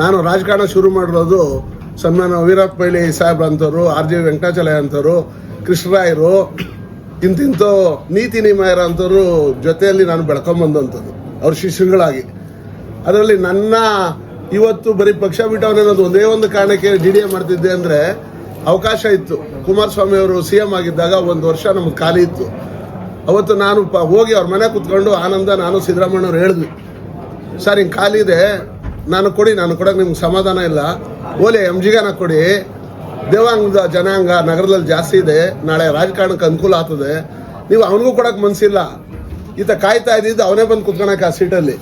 ನಾನು ರಾಜಕಾರಣ ಶುರು ಮಾಡಿರೋದು ಸನ್ಮಾನ ವೀರಪ್ಪ ಸಾಹೇಬ್ ಅಂತವ್ರು, ಆರ್ ಜೆ ವೆಂಕಟಾಚಲಯ ಅಂತವ್ರು ಕೃಷ್ಣರಾಯರು ಇಂತಿಂಥ ನೀತಿ ನಿಮಯರ ಅಂತವ್ರು ಜೊತೆಯಲ್ಲಿ ನಾನು ಬೆಳ್ಕೊಂಬಂದಂಥದ್ದು ಅವ್ರ ಶಿಷ್ಯಗಳಾಗಿ ಅದರಲ್ಲಿ ನನ್ನ ಇವತ್ತು ಬರೀ ಪಕ್ಷ ಬಿಟ್ಟವನೇ ಅನ್ನೋದು ಒಂದೇ ಒಂದು ಕಾರಣಕ್ಕೆ ಡಿ ಡಿ ಎ ಮಾಡ್ತಿದ್ದೆ ಅಂದರೆ ಅವಕಾಶ ಇತ್ತು. ಕುಮಾರಸ್ವಾಮಿ ಅವರು ಸಿ ಎಂ ಆಗಿದ್ದಾಗ ಒಂದು ವರ್ಷ ನಮ್ಗೆ ಖಾಲಿ ಇತ್ತು. ಅವತ್ತು ನಾನು ಹೋಗಿ ಅವ್ರ ಮನೆ ಕುತ್ಕೊಂಡು ಆನಂದ, ನಾನು ಸಿದ್ದರಾಮಣ್ಣವ್ರು ಹೇಳಿದ್ವಿ. ಸರ್, ಹಿಂಗೆ ಖಾಲಿ ಇದೆ. ನಾನು ಕೊಡಿ, ನಾನು ಕೊಡೋಕೆ ನಿಮ್ಗೆ ಸಮಾಧಾನ ಇಲ್ಲ. ಓಲೆ ಎಂ ಜಿಗಾನ ಕೊಡಿ. ದೇವಾಂಗದ ಜನಾಂಗ ನಗರದಲ್ಲಿ ಜಾಸ್ತಿ ಇದೆ. ನಾಳೆ ರಾಜಕಾರಣಕ್ಕೆ ಅನುಕೂಲ ಆಗ್ತದೆ. ನೀವು ಅವನಿಗೂ ಕೊಡೋಕೆ ಮನಸ್ಸಿಲ್ಲ ಈತ ಕಾಯ್ತಾ ಇದ್ದಿದ್ದು ಅವನೇ ಬಂದು ಕುತ್ಕೊಳಕ್ಕೆ ಆ ಸೀಟಲ್ಲಿ.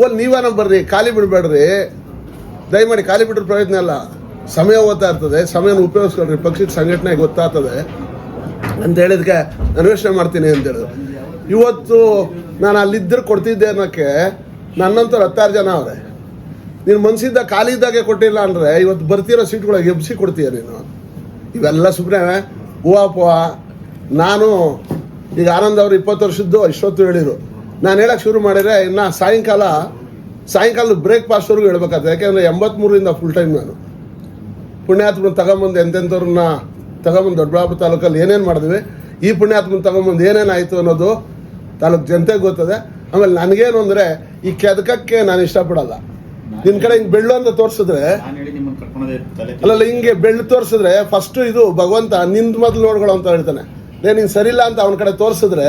ಓಲ್ ನೀವೇನ ಬರ್ರಿ. ಖಾಲಿ ಬಿಡಬೇಡ್ರಿ. ದಯಮಾಡಿ ಖಾಲಿ ಬಿಟ್ಟರೆ ಪ್ರಯತ್ನ ಇಲ್ಲ. ಸಮಯ ಓದ್ತಾ ಇರ್ತದೆ. ಸಮಯನ ಉಪಯೋಗಿಸ್ಕೊಳ್ರಿ. ಪಕ್ಷದ ಸಂಘಟನೆ ಗೊತ್ತಾಗ್ತದೆ. ಅಂತ ಹೇಳಿದ್ಕೆ ಅನ್ವೇಷಣೆ ಮಾಡ್ತೀನಿ ಅಂತ ಹೇಳಿದ್ರು. ಇವತ್ತು ನಾನು ಅಲ್ಲಿದ್ದರೆ ಕೊಡ್ತಿದ್ದೆ ಅನ್ನೋಕ್ಕೆ ನನ್ನಂತವ್ರು ಹತ್ತಾರು ಜನ ಅವ್ರೆ. ನೀನು ಮನ್ಸಿದ್ದ ಖಾಲಿ ಇದ್ದಾಗೆ ಕೊಟ್ಟಿಲ್ಲ ಅಂದರೆ ಇವತ್ತು ಬರ್ತಿರೋ ಸೀಟ್ಗಳಿಗೆ ಎಬ್ಸಿ ಕೊಡ್ತೀಯ ನೀನು? ಇವೆಲ್ಲ ಸುಮ್ಮನೆ ಹೂವಾಪುವ ನಾನು ಈಗ ಆನಂದ್ ಅವ್ರು ಇಪ್ಪತ್ತು ವರ್ಷದ್ದು ಇಷ್ಟೊತ್ತು ಹೇಳಿದ್ರು. ನಾನು ಹೇಳಕ್ಕೆ ಶುರು ಮಾಡಿದ್ರೆ ಇನ್ನು ಸಾಯಂಕಾಲ ಸಾಯಂಕಾಲ ಬ್ರೇಕ್ಫಾಸ್ಟ್ವರೆಗೂ ಹೇಳ್ಬೇಕಾಗ್ತದೆ. ಯಾಕೆಂದರೆ ಎಂಬತ್ತ್ಮೂರಿಂದ ಫುಲ್ ಟೈಮ್ ನಾನು. ಪುಣ್ಯಾತ್ಮನ ತಗೊಂಬಂದು ಎಂತೆಂಥವ್ರನ್ನ ತಗೊಂಬಂದು ದೊಡ್ಡಬಳ್ಳಾಪುರ ತಾಲೂಕಲ್ಲಿ ಏನೇನು ಮಾಡಿದ್ವಿ, ಈ ಪುಣ್ಯಾತ್ಮನ ತಗೊಂಬಂದು ಏನೇನಾಯಿತು ಅನ್ನೋದು ತಾಲೂಕು ಜನತೆಗೆ ಗೊತ್ತದೆ. ಆಮೇಲೆ ನನಗೇನು ಅಂದರೆ ಈ ಕೆದಕಕ್ಕೆ ನಾನು ಇಷ್ಟಪಡಲ್ಲ. ನಿನ್ನ ಕಡೆ ಹಿಂಗ್ ಬೆಳ್ಳು ಅಂತ ತೋರಿಸಿದ್ರೆ ನಾನು ಅಲ್ಲಲ್ಲ ಹಿಂಗೆ ಬೆಳ್ಳು ತೋರಿಸಿದ್ರೆ ಫಸ್ಟ್ ಇದು ಭಗವಂತ ನಿಂದ ಮೊದಲು ನೋಡ್ಗಳು ಅಂತ ಹೇಳ್ತಾನೆ. ಏ ನೀನ್ ಸರಿಲ್ಲ ಅಂತ ಅವನ ಕಡೆ ತೋರಿಸಿದ್ರೆ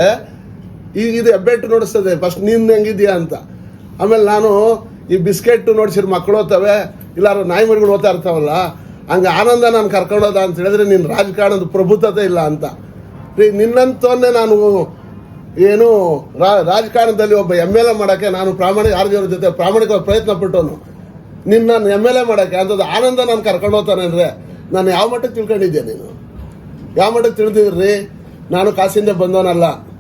ಈ ಇದು ಹೆಬ್ಬೆಟ್ಟು ನೋಡಿಸ್ತದೆ ಫಸ್ಟ್ನಿಂದ ಹೆಂಗಿದ್ಯಾ ಅಂತ. ಆಮೇಲೆ ನಾನು ಈ ಬಿಸ್ಕೆಟ್ ನೋಡ್ಸಿರ್ ಮಕ್ಕಳು ಓದ್ತವೆ ಇಲ್ಲಾರ ನಾಯಿ ಮರಿಗಳು ಓದ್ತಾ ಇರ್ತಾವಲ್ಲ ಹಂಗೆ ಆನಂದ ನಾನು ಕರ್ಕೊಂಡೋದ ಅಂತ ಹೇಳಿದ್ರೆ ನಿನ್ನ ರಾಜಕಾರಣದ ಪ್ರಭುತ್ವತೆ ಇಲ್ಲ ಅಂತ. ರೀ ನಿನ್ನಂತವನ್ನೇ ನಾನು ಏನು ರಾಜಕಾರಣದಲ್ಲಿ ಒಬ್ಬ ಎಂ ಎಲ್ ಎ ಮಾಡೋಕ್ಕೆ ನಾನು ಪ್ರಾಮಾಣಿಕ ಆರ್ ಜೊತೆ ಪ್ರಾಮಾಣಿಕವಾಗಿ ಪ್ರಯತ್ನ ಪಟ್ಟವನು. ನಿನ್ನ ಎಂ ಎಲ್ ಎ ಮಾಡೋಕ್ಕೆ ಅಂಥದ್ದು ಆನಂದ ನಾನು ಕರ್ಕೊಂಡು ಹೋಗ್ತಾನೆ ಅಂದರೆ ನಾನು ಯಾವ ಮಟ್ಟಕ್ಕೆ ತಿಳ್ಕೊಂಡಿದ್ದೆ ನೀನು? ಯಾವ ಮಟ್ಟಕ್ಕೆ ತಿಳಿದಿದ್ರಿ? ನಾನು ಕಾಸಿಂದ ಬಂದವನಲ್ಲ.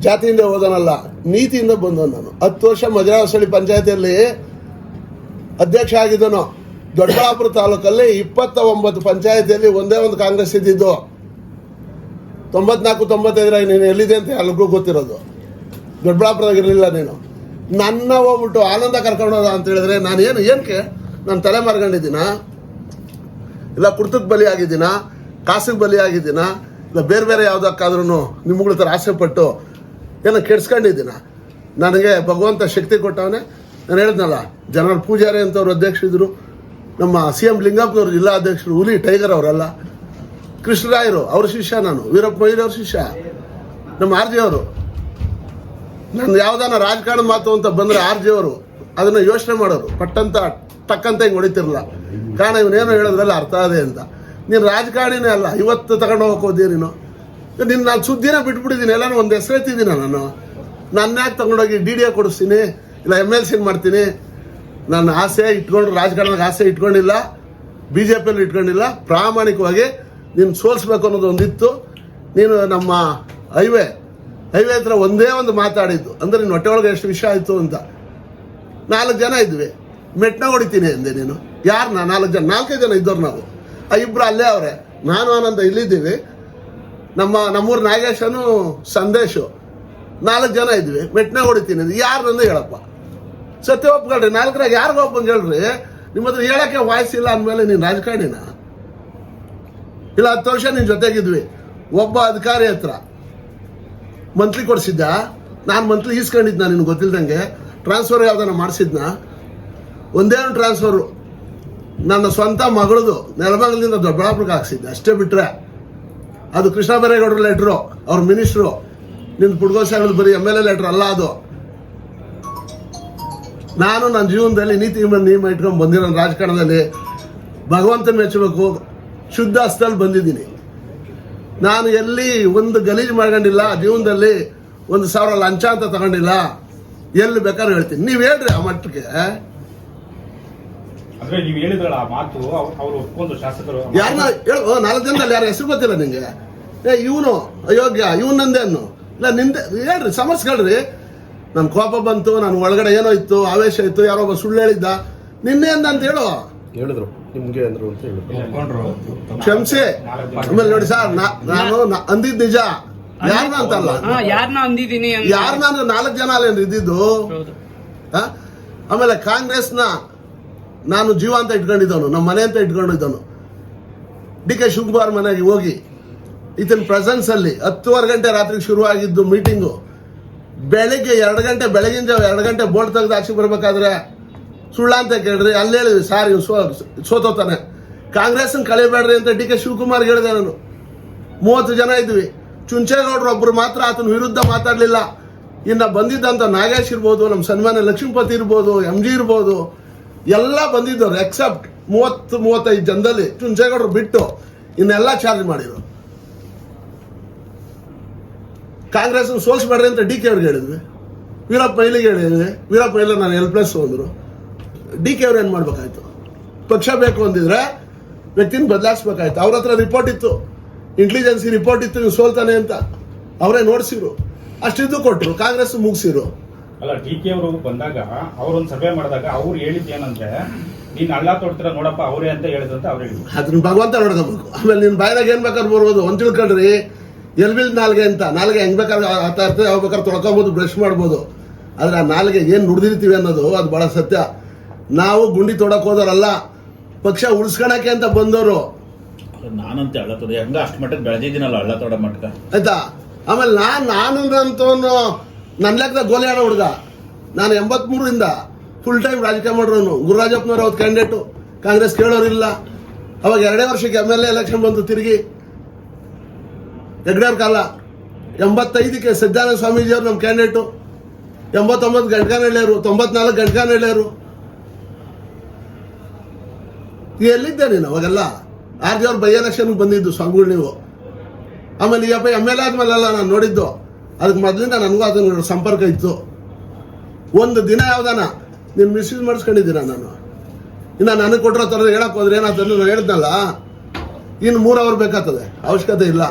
ಜಾತಿಯಿಂದ ಹೋದನಲ್ಲ ನೀತಿಯಿಂದ ಬಂದವನು ನಾನು. ಹತ್ತು ವರ್ಷ ಮಜರಾಸಳ್ಳಿ ಪಂಚಾಯತಿಯಲ್ಲಿ ಅಧ್ಯಕ್ಷ ಆಗಿದ್ದನು. ದೊಡ್ಡಬಳ್ಳಾಪುರ ತಾಲೂಕಲ್ಲಿ ಇಪ್ಪತ್ತ ಒಂಬತ್ತು ಪಂಚಾಯತಿಯಲ್ಲಿ ಒಂದೇ ಒಂದು ಕಾಂಗ್ರೆಸ್ ಇದ್ದಿದ್ದು. ತೊಂಬತ್ನಾಲ್ಕು, ತೊಂಬತ್ತೈದರ ನೀನು ಎಲ್ಲಿದೆ ಅಂತ ಎಲ್ರಿಗೂ ಗೊತ್ತಿರೋದು. ದೊಡ್ಡಬಳ್ಳಾಪುರದಾಗ ಇರಲಿಲ್ಲ ನೀನು. ನನ್ನ ಹೋಗ್ಬಿಟ್ಟು ಆನಂದ ಕರ್ಕೊಂಡೋದ ಅಂತ ಹೇಳಿದ್ರೆ ನಾನು ಏನು ಏನಕ್ಕೆ ನಾನು ತಲೆ ಮಾರ್ಕೊಂಡಿದ್ದೀನಾ? ಇಲ್ಲ ಕುರ್ತಕ್ಕೆ ಬಲಿ ಆಗಿದ್ದೀನ? ಕಾಸಿಗೆ ಬಲಿ ಆಗಿದ್ದೀನ? ಇಲ್ಲ ಬೇರೆ ಬೇರೆ ಯಾವುದಕ್ಕಾದ್ರೂ ನಿಮ್ಗಳ ಥರ ಆಸೆ ಪಟ್ಟು ಏನೋ ಕೆಡ್ಸ್ಕೊಂಡಿದ್ದೀನ? ನನಗೆ ಭಗವಂತ ಶಕ್ತಿ ಕೊಟ್ಟವನೇ. ನಾನು ಹೇಳಿದ್ನಲ್ಲ ಜನರಲ್ ಪೂಜಾರಿ ಅಂತವ್ರು ಅಧ್ಯಕ್ಷರಿದ್ರು. ನಮ್ಮ ಸಿ ಎಂ ಲಿಂಗಪ್ಪನವ್ರು ಜಿಲ್ಲಾ ಅಧ್ಯಕ್ಷರು ಹುಲಿ, ಟೈಗರ್ ಅವರಲ್ಲ. ಕೃಷ್ಣರಾಯರು, ಅವ್ರ ಶಿಷ್ಯ ನಾನು, ವೀರಪ್ಪ ಮೊಯ್ಲಿ ಅವ್ರ ಶಿಷ್ಯ, ನಮ್ಮ ಆರ್ ಜಿ ಅವರು. ನಾನು ಯಾವ್ದಾನ ರಾಜಕಾರಣ ಮಾತು ಅಂತ ಬಂದರೆ ಆರ್ ಜಿ ಅವರು ಅದನ್ನ ಯೋಚನೆ ಮಾಡೋರು. ಪಟ್ಟಂತ ಟಕ್ಕಂತ ಹಿಂಗೆ ಹೊಡಿತಿರಲ್ಲ ಕಾರಣ ಇವನೇನು ಹೇಳೋದ್ರಲ್ಲಿ ಅರ್ಥ ಅದೇ ಅಂತ. ನೀನು ರಾಜಕಾರಣಿನೇ ಅಲ್ಲ ಇವತ್ತು ತಗೊಂಡು ಹೋಗಕ್ಕೆ ಹೋದ್ಯ ನೀನು? ನಿನ್ನ ನಾನು ಸುದ್ದಿನ ಬಿಟ್ಬಿಟ್ಟಿದ್ದೀನಿ ಎಲ್ಲಾನು ಒಂದು ಹೆಸರೆತ್ತಿದ್ದೀನ ನಾನು? ನನ್ನ ಯಾಕೆ ತಗೊಂಡೋಗಿ ಡಿ ಡಿ ಎ ಕೊಡಿಸ್ತೀನಿ, ಇಲ್ಲ ಎಂ ಎಲ್ ಸಿ ಮಾಡ್ತೀನಿ? ನನ್ನ ಆಸೆ ಇಟ್ಕೊಂಡು ರಾಜಕಾರಣದ ಆಸೆ ಇಟ್ಕೊಂಡಿಲ್ಲ, ಬಿ ಜೆ ಪಿಯಲ್ಲಿ ಇಟ್ಕೊಂಡಿಲ್ಲ, ಪ್ರಾಮಾಣಿಕವಾಗಿ ನೀನು ಸೋಲಿಸ್ಬೇಕು ಅನ್ನೋದು ಒಂದಿತ್ತು. ನೀನು ನಮ್ಮ ಹೈವೇ ಹೈವೇ ಹತ್ರ ಒಂದೇ ಒಂದು ಮಾತಾಡಿದ್ದು. ಅಂದರೆ ನಿನ್ನ ಹೊಟ್ಟೆ ಒಳಗೆ ಎಷ್ಟು ವಿಷಯ ಆಯಿತು ಅಂತ. ನಾಲ್ಕು ಜನ ಇದ್ವಿ. ಮೆಟ್ನ ಹೊಡಿತೀನಿ ಅಂದೆ ನೀನು. ಯಾರನ್ನ ನಾಲ್ಕು ಜನ. ನಾಲ್ಕೈದು ಜನ ಇದ್ದವ್ರು ನಾವು. ಆ ಇಬ್ಬರು ಅಲ್ಲೇ ಅವರೇ. ನಾನು, ಆನಂದ ಇಲ್ಲಿದ್ದೀವಿ. ನಮ್ಮ, ನಮ್ಮೂರು ನಾಗೇಶನು ಸಂದೇಶ. ನಾಲ್ಕು ಜನ ಇದ್ವಿ. ಮೆಟ್ನ ಹೊಡಿತೀನಿ ಅಂದೆ. ನಂದು ಹೇಳಪ್ಪ? ಸತ್ಯ ಒಪ್ಕೊಳ್ರಿ. ನಾಲ್ಕರಾಗ ಯಾರಿಗ ಹೇಳ್ರಿ? ನಿಮ್ಮ ಹತ್ರ ಹೇಳಕ್ಕೆ ವಾಯ್ಸ್ ಇಲ್ಲ ಅಂದಮೇಲೆ ನೀನು ರಾಜಕಾರಣಿನ? ಇಲ್ಲ, ಹತ್ತು ವರ್ಷ ನಿನ್ನ ಜೊತೆಗಿದ್ವಿ. ಒಬ್ಬ ಅಧಿಕಾರಿ ಹತ್ರ. ಮಂತ್ಲಿ ಕೊಡಿಸಿದ್ದ ನಾನು ಮಂತ್ಲಿ ಈಸ್ಕೊಂಡಿದ್ನ ನಿನಗೆ ಗೊತ್ತಿಲ್ದಂಗೆ. ಟ್ರಾನ್ಸ್ಫರ್ ಯಾವ್ದಾನ ಮಾಡಿಸಿದ್ನ? ಒಂದೇನು ಒಂದು ಟ್ರಾನ್ಸ್ಫರು ನನ್ನ ಸ್ವಂತ ಮಗಳದು ನೆಲಮಂಗಲಿಂದ ದೊಡ್ಡಬಳ್ಳಾಪುರಕ್ಕೆ ಹಾಕ್ಸಿದ್ದೆ. ಅಷ್ಟೇ ಬಿಟ್ರೆ. ಅದು ಕೃಷ್ಣ ಬೈರೇಗೌಡರ ಲೆಟ್ರು ಅವ್ರ ಮಿನಿಸ್ಟ್ರು ನಿನ್ನ ಪುಡ್ಗೋ ಸಾಹೇಬ್ದು ಬರೀ ಎಂ ಎಲ್ ಎ ಲೆಟ್ರ್ ಅಲ್ಲ ಅದು. ನಾನು ನನ್ನ ಜೀವನದಲ್ಲಿ ನೀತಿ ನಿಯಮ ಇಟ್ಕೊಂಡು ಬಂದಿರೋ ರಾಜಕಾರಣದಲ್ಲಿ ಭಗವಂತನ ಮೆಚ್ಚಬೇಕು. ಶುದ್ಧ ಸ್ಥಳ ಬಂದಿದ್ದೀನಿ. ನಾನು ಎಲ್ಲಿ ಒಂದು ಗಲೀಜು ಮಾಡ್ಕೊಂಡಿಲ್ಲ ಜೀವನದಲ್ಲಿ ಒಂದು ಸಾವಿರ ಲಂಚ ಅಂತ ತಗೊಂಡಿಲ್ಲ ಎಲ್ಲಿ ಬೇಕಾದ್ರೂ ಹೇಳ್ತೀನಿ. ನೀವು ಹೇಳ್ರಿ ಆ ಮಟ್ಟಕ್ಕೆ. ಅಂದ್ರೆ ನೀವು ಹೇಳಿದ್ರಲ್ಲ ಆ ಮಾತು ಅವ್ರು- ಅವ್ರು ಒಪ್ಕೊಂಡು ಶಾಸಕರು ಯಾರನ್ನ ಹೇಳು ನಾಲ್ಕು ಜನದಲ್ಲಿ ಯಾರ ಹೆಸರು ಗೊತ್ತಿಲ್ಲ ನಿಂಗೆ? ಏ ಇವನು ಅಯೋಗ್ಯ ಇವನಂದೇ ಅನ್ನು. ಇಲ್ಲ ನಿಂದೆ ಹೇಳ್ರಿ ಸಮಸ್ಯೆಗಳ್ರಿ ನನ್ನ ಕೋಪ ಬಂತು ನನ್ನ ಒಳಗಡೆ ಏನೋ ಇತ್ತು ಆವೇಶ ಇತ್ತು ಯಾರೋ ಒಬ್ಬ ಸುಳ್ಳು ಹೇಳಿದ್ದ. ನಿನ್ನೆ ಅಂದ ಅಂತ ಹೇಳು. ಹೇಳಿದ್ರು. ನಿಮ್ಗೆ ಅಂದ್ರು ಅಂತ ಹೇಳಿದ್ರು ಕ್ಷಮಿಸಿ. ಆಮೇಲೆ ನೋಡಿ ಸರ್ ನಾ- ನಾನು ನ- ಅಂದಿದ್ ನಿಜ. ಯಾರನ್ನ ಅಂತಲ್ಲ? ಹಾ ಯಾರನ್ನ ಅಂದಿದ್ದೀನಿ ಅಂತ. ಯಾರನ್ನ ಅಂದ್ರೆ ನಾಲ್ಕು ಜನ ಅಲ್ಲಿ ಇದ್ದಿದ್ದು? ಹೌದು. ಆ? ಆಮೇಲೆ ಕಾಂಗ್ರೆಸ್ನ ನಾನು ಜೀವ ಅಂತ ಇಟ್ಕೊಂಡಿದ್ದವನು ನಮ್ಮ ಮನೆ ಅಂತ ಇಟ್ಕೊಂಡಿದ್ದವನು. ಡಿ ಕೆ ಶಿವಕುಮಾರ್ ಮನೆಗೆ ಹೋಗಿ ಈತನ ಪ್ರೆಸೆನ್ಸ್ ಅಲ್ಲಿ ಹತ್ತುವರೆ ಗಂಟೆ ರಾತ್ರಿ ಶುರುವಾಗಿದ್ದು ಮೀಟಿಂಗು ಬೆಳಿಗ್ಗೆ ಎರಡು ಗಂಟೆ ಬೆಳಗಿನ ಜಾವ ಎರಡು ಗಂಟೆ ಬೋರ್ಡ್ ತೆಗೆದು ಆಚೆ ಬರ್ಬೇಕಾದ್ರೆ ಸುಳ್ಳ ಅಂತ ಕೇಳಿದ್ರೆ ಅಲ್ಲಿ ಹೇಳಿದ್ವಿ ಸಾರ್ ಇವ್ ಸೋ ಸೋತೋತಾನೆ ಕಾಂಗ್ರೆಸ್ನ ಕಳಿಬೇಡ್ರಿ ಅಂತ ಡಿ ಕೆ ಶಿವಕುಮಾರ್ ಹೇಳಿದೆ ನಾನು. ಮೂವತ್ತು ಜನ ಇದ್ವಿ. ಚುಂಚೇಗೌಡರು ಒಬ್ರು ಮಾತ್ರ ಆತನ ವಿರುದ್ಧ ಮಾತಾಡಲಿಲ್ಲ. ಇನ್ನು ಬಂದಿದ್ದಂಥ ನಾಗೇಶ್ ಇರ್ಬೋದು ನಮ್ಮ ಸನ್ಮಾನ ಲಕ್ಷ್ಮೀಪತಿ ಇರ್ಬೋದು, ಎಂ ಜಿ ಇರ್ಬೋದು, ಎಲ್ಲ ಬಂದಿದ್ದವ್ರು ಎಕ್ಸೆಪ್ಟ್ ಮೂವತ್ತು, ಮೂವತ್ತೈದು ಜನದಲ್ಲಿ ಚುಂಚೇಗೌಡರು ಬಿಟ್ಟು ಇನ್ನೆಲ್ಲ ಚಾರ್ಜ್ ಮಾಡಿದ್ರು. ಕಾಂಗ್ರೆಸ್ ಸೋಲ್ಸ್ಬೇಡ್ರಿ ಅಂತ ಡಿ ಕೆ ಅವ್ರಿಗೆ ಹೇಳಿದ್ವಿ. ವೀರಪ್ಪ ಇಲ್ಲಿಗೆ ಹೇಳಿದ್ವಿ. ವೀರಪ್ಪ ಇಲ್ಲ ನಾನು ಎಲ್ ಪ್ಲಸ್ ಅಂದರು. ಡಿ ಕೆ ಅವ್ರು ಏನು ಮಾಡ್ಬೇಕಾಯ್ತು? ಪಕ್ಷ ಬೇಕು ಅಂದಿದ್ರೆ ವ್ಯಕ್ತಿನ ಬದಲಾಯಿಸ್ಬೇಕಾಯ್ತು. ಅವ್ರ ಹತ್ರ ರಿಪೋರ್ಟ್ ಇತ್ತು. ಇಂಟೆಲಿಜೆನ್ಸಿ ರಿಪೋರ್ಟ್ ಇತ್ತು ನೀವು ಸೋಲ್ತಾನೆ ಅಂತ. ಅವರೇ ನೋಡಿಸಿರು. ಅಷ್ಟಿದ್ದು ಕೊಟ್ಟರು ಕಾಂಗ್ರೆಸ್ ಮುಗಿಸಿರು. ಅಲ್ಲ ಡಿ ಕೆ ಅವರು ಬಂದಾಗ ಅವ್ರೊಂದು ಸಭೆ ಮಾಡಿದಾಗ ಅವ್ರು ಹೇಳಿದ್ ಏನಂದ್ರೆ ನೀನ್ ಹಳ್ಳ ತೊಡ್ತೀರ ನೋಡಪ್ಪ ಅವರೇ ಅಂತ ಹೇಳಿದಂತ ಅವ್ರು ಹೇಳಿದ್ರು. ಅದನ್ನ ಭಗವಂತ ನೋಡ್ಕೋಬೇಕು. ಆಮೇಲೆ ನಿನ್ನ ಬಾಯ್ದಾಗ ಏನು ಬೇಕಾದ್ರೆ ಬರ್ಬೋದು. ಒಂದು ತಿಳ್ಕೊಳ್ರಿ. ಎಲ್ ಬಿಲ್ ನಾಲ್ಗೆ ಅಂತ. ನಾಲ್ಗೆ ಹೆಂಗ್ ಬೇಕಾದ್ರೆ ಆತ ಇರ್ತದೆ ಯಾವ ಬೇಕಾದ್ರೆ ತೊಳ್ಕೊಬೋದು ಬ್ರಷ್ ಮಾಡ್ಬೋದು. ಆದ್ರೆ ಆ ನಾಲ್ಗೆ ಏನು ನುಡಿದಿರ್ತೀವಿ ಅನ್ನೋದು ಅದು ಬಹಳ ಸತ್ಯ. ನಾವು ಗುಂಡಿ ತೊಡಕ್ ಹೋದವರಲ್ಲ ಪಕ್ಷ ಉಳಿಸ್ಕೊಳಕ್ಕೆ ಅಂತ ಬಂದವರು. ನಾನಂತೆ ಅಂತ ತೊಡೆ. ಹಂಗ ಅಷ್ಟು ಮಟ್ಟಕ್ಕೆ ಬೆಳೆದಿದ್ದೀನಲ್ಲ ಹಳ್ಳ ತೊಡ ಮಟ್ಕ ಆಯ್ತಾ? ಆಮೇಲೆ ನಾನು ನಾನು ಅಂತವನು ನನ್ನ ಲೆಕ್ಕದ ಗೋಲಿ ಆಡೋ ಹುಡುಗ. ನಾನು ಎಂಬತ್ಮೂರರಿಂದ ಫುಲ್ ಟೈಮ್ ರಾಜಕೀಯ ಮಾಡೋನು ಗುರುರಾಜಪ್ಪನವ್ರು ಅವ್ರ ಕ್ಯಾಂಡಿಡೇಟು ಕಾಂಗ್ರೆಸ್ ಕೇಳೋರಿಲ್ಲ. ಅವಾಗ ಎರಡೇ ವರ್ಷಕ್ಕೆ ಎಂ ಎಲ್ ಎ ಎಲೆಕ್ಷನ್ ಬಂತು ತಿರುಗಿ. ಹೆಗ್ಡರ್ ಕಾಲ. ಎಂಬತ್ತೈದಕ್ಕೆ ಸಜ್ಜಾನಂದ ಸ್ವಾಮೀಜಿಯವರು ನಮ್ಮ ಕ್ಯಾಂಡಿಡೇಟು ಎಂಬತ್ತೊಂಬತ್ತು ಗಂಟಗಾನಹಳ್ಳಿಯವರು ತೊಂಬತ್ನಾಲ್ಕು ಗಂಟಗಾನಹಳ್ಳಿಯವರು ಎಲ್ಲಿದ್ದೆ ನೀನು ಅವಾಗೆಲ್ಲ? ಆರ್ ಜಿ ಅವ್ರ ಬೈ ಬಂದಿದ್ದು, ಸ್ವಾಮಿಗಳು ನೀವು. ಆಮೇಲೆ ಈಗಪ್ಪ ಎಂ ಎಲ್ ಆದ್ಮೇಲೆಲ್ಲ ನಾನು ನೋಡಿದ್ದು, ಅದಕ್ಕೆ ಮೊದಲಿಂದ ನನಗೂ ಅದನ್ನ ಸಂಪರ್ಕ ಇತ್ತು. ಒಂದು ದಿನ ಯಾವ್ದಾನ, ನೀನು ಮಿಸ್ಯೂಸ್ ಮಾಡಿಸ್ಕೊಂಡಿದ್ದೀನ ನಾನು? ಇನ್ನು ನನಗೆ ಕೊಟ್ಟಿರೋ ಥರ ಹೇಳಕ್ಕೆ ಹೋದ್ರೆ ಏನಾಗ್ತದೆ ನಾನು ಹೇಳಿದ್ನಲ್ಲ? ಇನ್ನು ಮೂರು ಅವರ್ ಬೇಕಾಗ್ತದೆ, ಅವಶ್ಯಕತೆ ಇಲ್ಲ.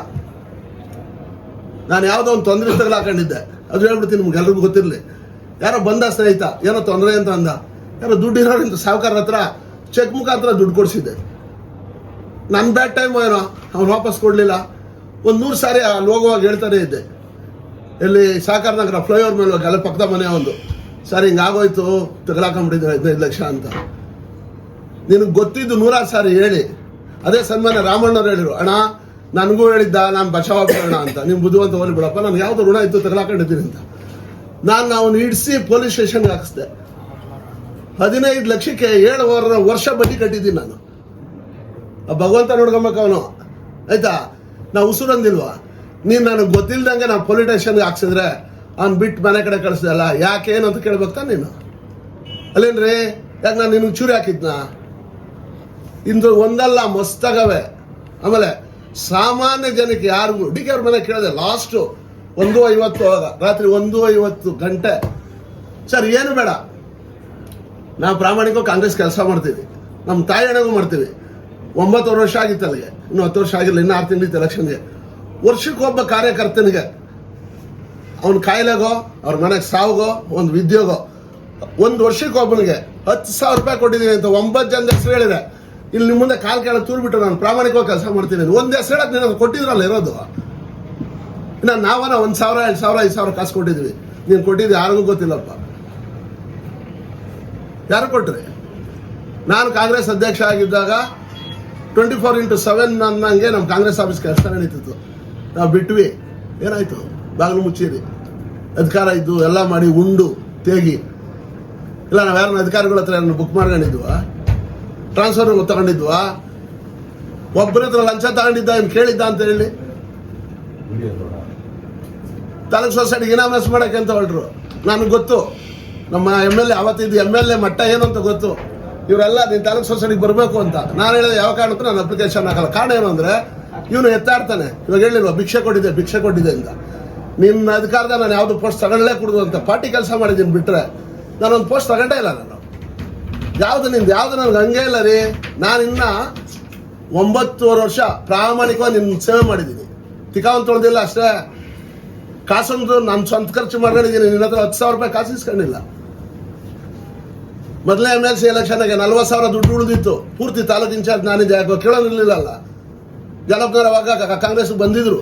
ನಾನು ಯಾವುದೋ ಒಂದು ತೊಂದರೆ ತಗಲಾಕೊಂಡಿದ್ದೆ ಅದು ಹೇಳ್ಬಿಡ್ತೀನಿ ನಿಮ್ಗೆ, ಎಲ್ರಿಗೂ ಗೊತ್ತಿರಲಿ. ಯಾರೋ ಬಂದ ಸ್ನೇಹಿತ, ಏನೋ ತೊಂದರೆ ಅಂತ ಅಂದ. ಯಾರೋ ದುಡ್ಡು ಇರೋರಿಂದ ಸಾವುಕಾರ ಹತ್ರ ಚೆಕ್ ಮುಖಾಂತರ ದುಡ್ಡು ಕೊಡಿಸಿದ್ದೆ. ನನ್ನ ಬ್ಯಾಡ್ ಟೈಮ್ ಏನೋ ಅವ್ನು ವಾಪಸ್ ಕೊಡಲಿಲ್ಲ. ಒಂದು ನೂರು ಸಾರಿ ಅಲ್ಲಿ ಹೋಗುವಾಗ ಹೇಳ್ತಾನೆ ಇದ್ದೆ. ಇಲ್ಲಿ ಸಾಕಾರ ನಗರ ಫ್ಲೈಓವರ್ ಮೇಲೆ ಹೋಗಿ, ಅಲ್ಲಿ ಪಕ್ಕದ ಮನೆ ಒಂದು. ಸರ್, ಹಿಂಗಾಗೋಯ್ತು ತಗಲಾಕೊಂಡ್ಬಿಟ್ಟಿದ್ದೆ ಹದಿನೈದು ಲಕ್ಷ ಅಂತ. ನಿನಗೆ ಗೊತ್ತಿದ್ದು ನೂರಾರು ಸಾರಿ ಹೇಳಿ. ಅದೇ ಸನ್ಮಾನ ರಾಮಣ್ಣವ್ರು ಹೇಳಿರು ಅಣ್ಣ, ನನಗೂ ಹೇಳಿದ್ದ, ನಾನು ಬಚಾವಾಗೋಣ ಅಂತ. ನಿಮ್ಮ ಬುದ್ಧಿವಂತ ಹೋಗಿ ಬಿಡಪ್ಪ, ನನಗೆ ಯಾವುದು ಋಣ ಇತ್ತು ತಗಲಾಕೊಂಡಿದ್ದೀನಿ ಅಂತ. ನಾನು ಅವನು ಇಡಿಸಿ ಪೊಲೀಸ್ ಸ್ಟೇಷನ್ಗೆ ಹಾಕಿಸ್ದೆ. ಹದಿನೈದು ಲಕ್ಷಕ್ಕೆ ಏಳು ವರ ವರ್ಷ ಬಡ್ಡಿ ಕಟ್ಟಿದ್ದೀನಿ ನಾನು. ಆ ಭಗವಂತ ನೋಡ್ಕೊಬೇಕು ಅವನು. ಆಯ್ತಾ? ನಾವು ಉಸುರಂದಿಲ್ವಾ? ನೀನು ನನಗೆ ಗೊತ್ತಿಲ್ದಂಗೆ ನಾವು ಪೊಲೀಸ್ ಸ್ಟೇಷನ್ಗೆ ಹಾಕ್ಸಿದ್ರೆ ಅವ್ನು ಬಿಟ್ಟು ಮನೆ ಕಡೆ ಕಳಿಸ್ದಲ್ಲ ಯಾಕೆ ಏನು ಅಂತ ನೀನು. ಅಲ್ಲೇನ್ರಿ? ಯಾಕೆ ನಾನು ನಿನಗೆ ಚೂರಿ ಹಾಕಿದ್ನಾ? ಇಂದು ಒಂದಲ್ಲ ಮಸ್ತಾಗವೆ ಆಮೇಲೆ ಸಾಮಾನ್ಯ ಜನಕ್ಕೆ ಯಾರಿಗೂ, ಡಿ ಅವ್ರ ಮನೆ ಕೇಳಿದೆ ಲಾಸ್ಟು ಒಂದು ಐವತ್ತು ರಾತ್ರಿ ಒಂದು ಐವತ್ತು ಗಂಟೆ. ಸರ್, ಏನು ಬೇಡ. ನಾವು ಪ್ರಾಮಾಣಿಕವಾಗಿ ಕಾಂಗ್ರೆಸ್ ಕೆಲಸ ಮಾಡ್ತೀವಿ. ನಮ್ಮ ತಾಯಿ ಅಣ್ಣಗೂ ಮಾಡ್ತೀವಿ. ಒಂಬತ್ತು ವರ್ಷ ಆಗಿತ್ತು ಅಲ್ಲಿಗೆ. ಇನ್ನು ಹತ್ತು ವರ್ಷ ಆಗಿಲ್ಲ, ಇನ್ನು ಆರು ತಿಂಗಳಿತ್ತು ಎಲೆಕ್ಷನ್ಗೆ. ವರ್ಷಕ್ಕೊಬ್ಬ ಕಾರ್ಯಕರ್ತನಿಗೆ ಅವನ ಕಾಯಿಲೆಗೋ, ಅವ್ರ ಮನೆಗೆ ಸಾವುಗೋ, ಒಂದು ವಿದ್ಯೋಗೋ, ಒಂದು ವರ್ಷಕ್ಕೆ ಒಬ್ಬನಿಗೆ ಹತ್ತು ಸಾವಿರ ರೂಪಾಯಿ ಕೊಟ್ಟಿದ್ದೀನಿ ಅಂತ ಒಂಬತ್ತು ಜನ ಹೆಸರು ಹೇಳಿದೆ. ಇಲ್ಲಿ ನಿಮ್ಮ ಮುಂದೆ ಕಾಲು ಕೇಳೋ ತೂರ್ಬಿಟ್ಟು ನಾನು ಪ್ರಾಮಾಣಿಕವಾಗಿ ಕೆಲಸ ಮಾಡ್ತೀನಿ ಒಂದು ಹೆಸರು ಹೇಳಕ್ಕೆ ನೀನು ಕೊಟ್ಟಿದ್ರಲ್ಲ ಇರೋದು. ಇನ್ನು ನಾವನ್ನ ಒಂದು ಸಾವಿರ, ಎರಡು ಸಾವಿರ, ಐದು ಸಾವಿರ ಕಾಸು ಕೊಟ್ಟಿದ್ವಿ. ನೀನು ಕೊಟ್ಟಿದ್ದು ಯಾರಿಗೂ ಗೊತ್ತಿಲ್ಲಪ್ಪ. ಯಾರು ಕೊಟ್ಟರೆ ನಾನು ಕಾಂಗ್ರೆಸ್ ಅಧ್ಯಕ್ಷ ಆಗಿದ್ದಾಗ ಟ್ವೆಂಟಿ ಫೋರ್ ಇಂಟು ಸೆವೆನ್ ಅನ್ನಂಗೆ ನಮ್ಮ ಕಾಂಗ್ರೆಸ್ ಆಫೀಸ್ ಕೆಲಸ ನಡೀತಿತ್ತು. ನಾವು ಬಿಟ್ವಿ. ಏನಾಯಿತು? ಬಾಗಿಲು ಮುಚ್ಚಿರಿ ಅಧಿಕಾರ ಇದ್ದು ಎಲ್ಲ ಮಾಡಿ ಉಂಡು ತೇಗಿ. ಇಲ್ಲ ನಾವು ಯಾರನ್ನ ಅಧಿಕಾರಿಗಳ ಹತ್ರ ಯಾರನ್ನ ಬುಕ್ ಮಾಡ್ಕೊಂಡಿದ್ವಾ? ಟ್ರಾನ್ಸ್ಫರ್ ತಗೊಂಡಿದ್ವಾ? ಒಬ್ಬರ ಹತ್ರ ಲಂಚ ತಗೊಂಡಿದ್ದ ಏನು ಕೇಳಿದ್ದ ಅಂತ ಹೇಳಿ. ತಾಲೂಕ್ ಸೊಸೈಟಿಗೆ ಇನಾಮಸ್ ಮಾಡಕ್ಕೆ ಅಂತ ಹೊರಟ್ರು. ನನಗೆ ಗೊತ್ತು. ನಮ್ಮ ಎಂ ಎಲ್ ಎ ಅವತ್ತಿದ್ದು ಎಂ ಎಲ್ ಎ ಮಟ್ಟ ಏನು ಅಂತ ಗೊತ್ತು? ಇವರೆಲ್ಲ ನೀನು ತಾಲೂಕು ಸೊಸೈಟಿಗೆ ಬರಬೇಕು ಅಂತ. ನಾನು ಹೇಳಿದೆ ಯಾವ ಕಾರಣಕ್ಕೂ ನಾನು ಅಪ್ಲಿಕೇಶನ್ ಹಾಕಲ್ಲ. ಕಾರಣ ಏನು ಅಂದರೆ, ಇವನು ಎತ್ತಾಡ್ತಾನೆ. ಇವಾಗ ಹೇಳಿಲ್ವಾ, ಭಿಕ್ಷೆ ಕೊಟ್ಟಿದ್ದೆ ಭಿಕ್ಷೆ ಕೊಟ್ಟಿದ್ದೆ ಅಂತ. ನಿನ್ನ ಅಧಿಕಾರದ ನಾನು ಯಾವುದು ಪೋಸ್ಟ್ ತಗೊಳ್ಳೇ ಕೊಡುದು ಅಂತ. ಪಾರ್ಟಿ ಕೆಲಸ ಮಾಡಿದ್ದೀನಿ ಬಿಟ್ಟರೆ ನಾನೊಂದು ಪೋಸ್ಟ್ ತಗೊಂಡೇ ಇಲ್ಲ ನಾನು. ಯಾವುದು ನಿಂದು, ಯಾವುದು ನನಗೆ ಹಂಗೆ ಇಲ್ಲ ರೀ? ನಾನು ಇನ್ನ ಒಂಬತ್ತುವರೆ ವರ್ಷ ಪ್ರಾಮಾಣಿಕವಾಗಿ ನಿನ್ನ ಸೇವೆ ಮಾಡಿದ್ದೀನಿ. ತಿಕಾವನ್ ತೊಳೆದಿಲ್ಲ ಅಷ್ಟೇ. ಕಾಸೊಂದು ನಾನು ಸ್ವಂತ ಖರ್ಚು ಮಾಡ್ಕೊಂಡಿದ್ದೀನಿ. ನಿನ್ನ ಹತ್ರ ಹತ್ತು ಸಾವಿರ ರೂಪಾಯಿ ಕಾಸು ಇಸ್ಕೊಂಡಿಲ್ಲ. ಮೊದಲೇ ಎಂ ಎಲ್ ಸಿ ಎಲೆಕ್ಷನ್ಗೆ ನಲ್ವತ್ತು ಸಾವಿರ ದುಡ್ಡು ಉಳಿದಿತ್ತು. ಪೂರ್ತಿ ತಾಲೂಕು ಇನ್ಚಾರ್ಜ್ ನಾನಿದ್ದೆ. ಯಾಕೋ ಕೇಳೋದಿರ್ಲಿಲ್ಲಲ್ಲ ಅವಾಗ ಕಾಂಗ್ರೆಸ್ ಬಂದಿದ್ರು.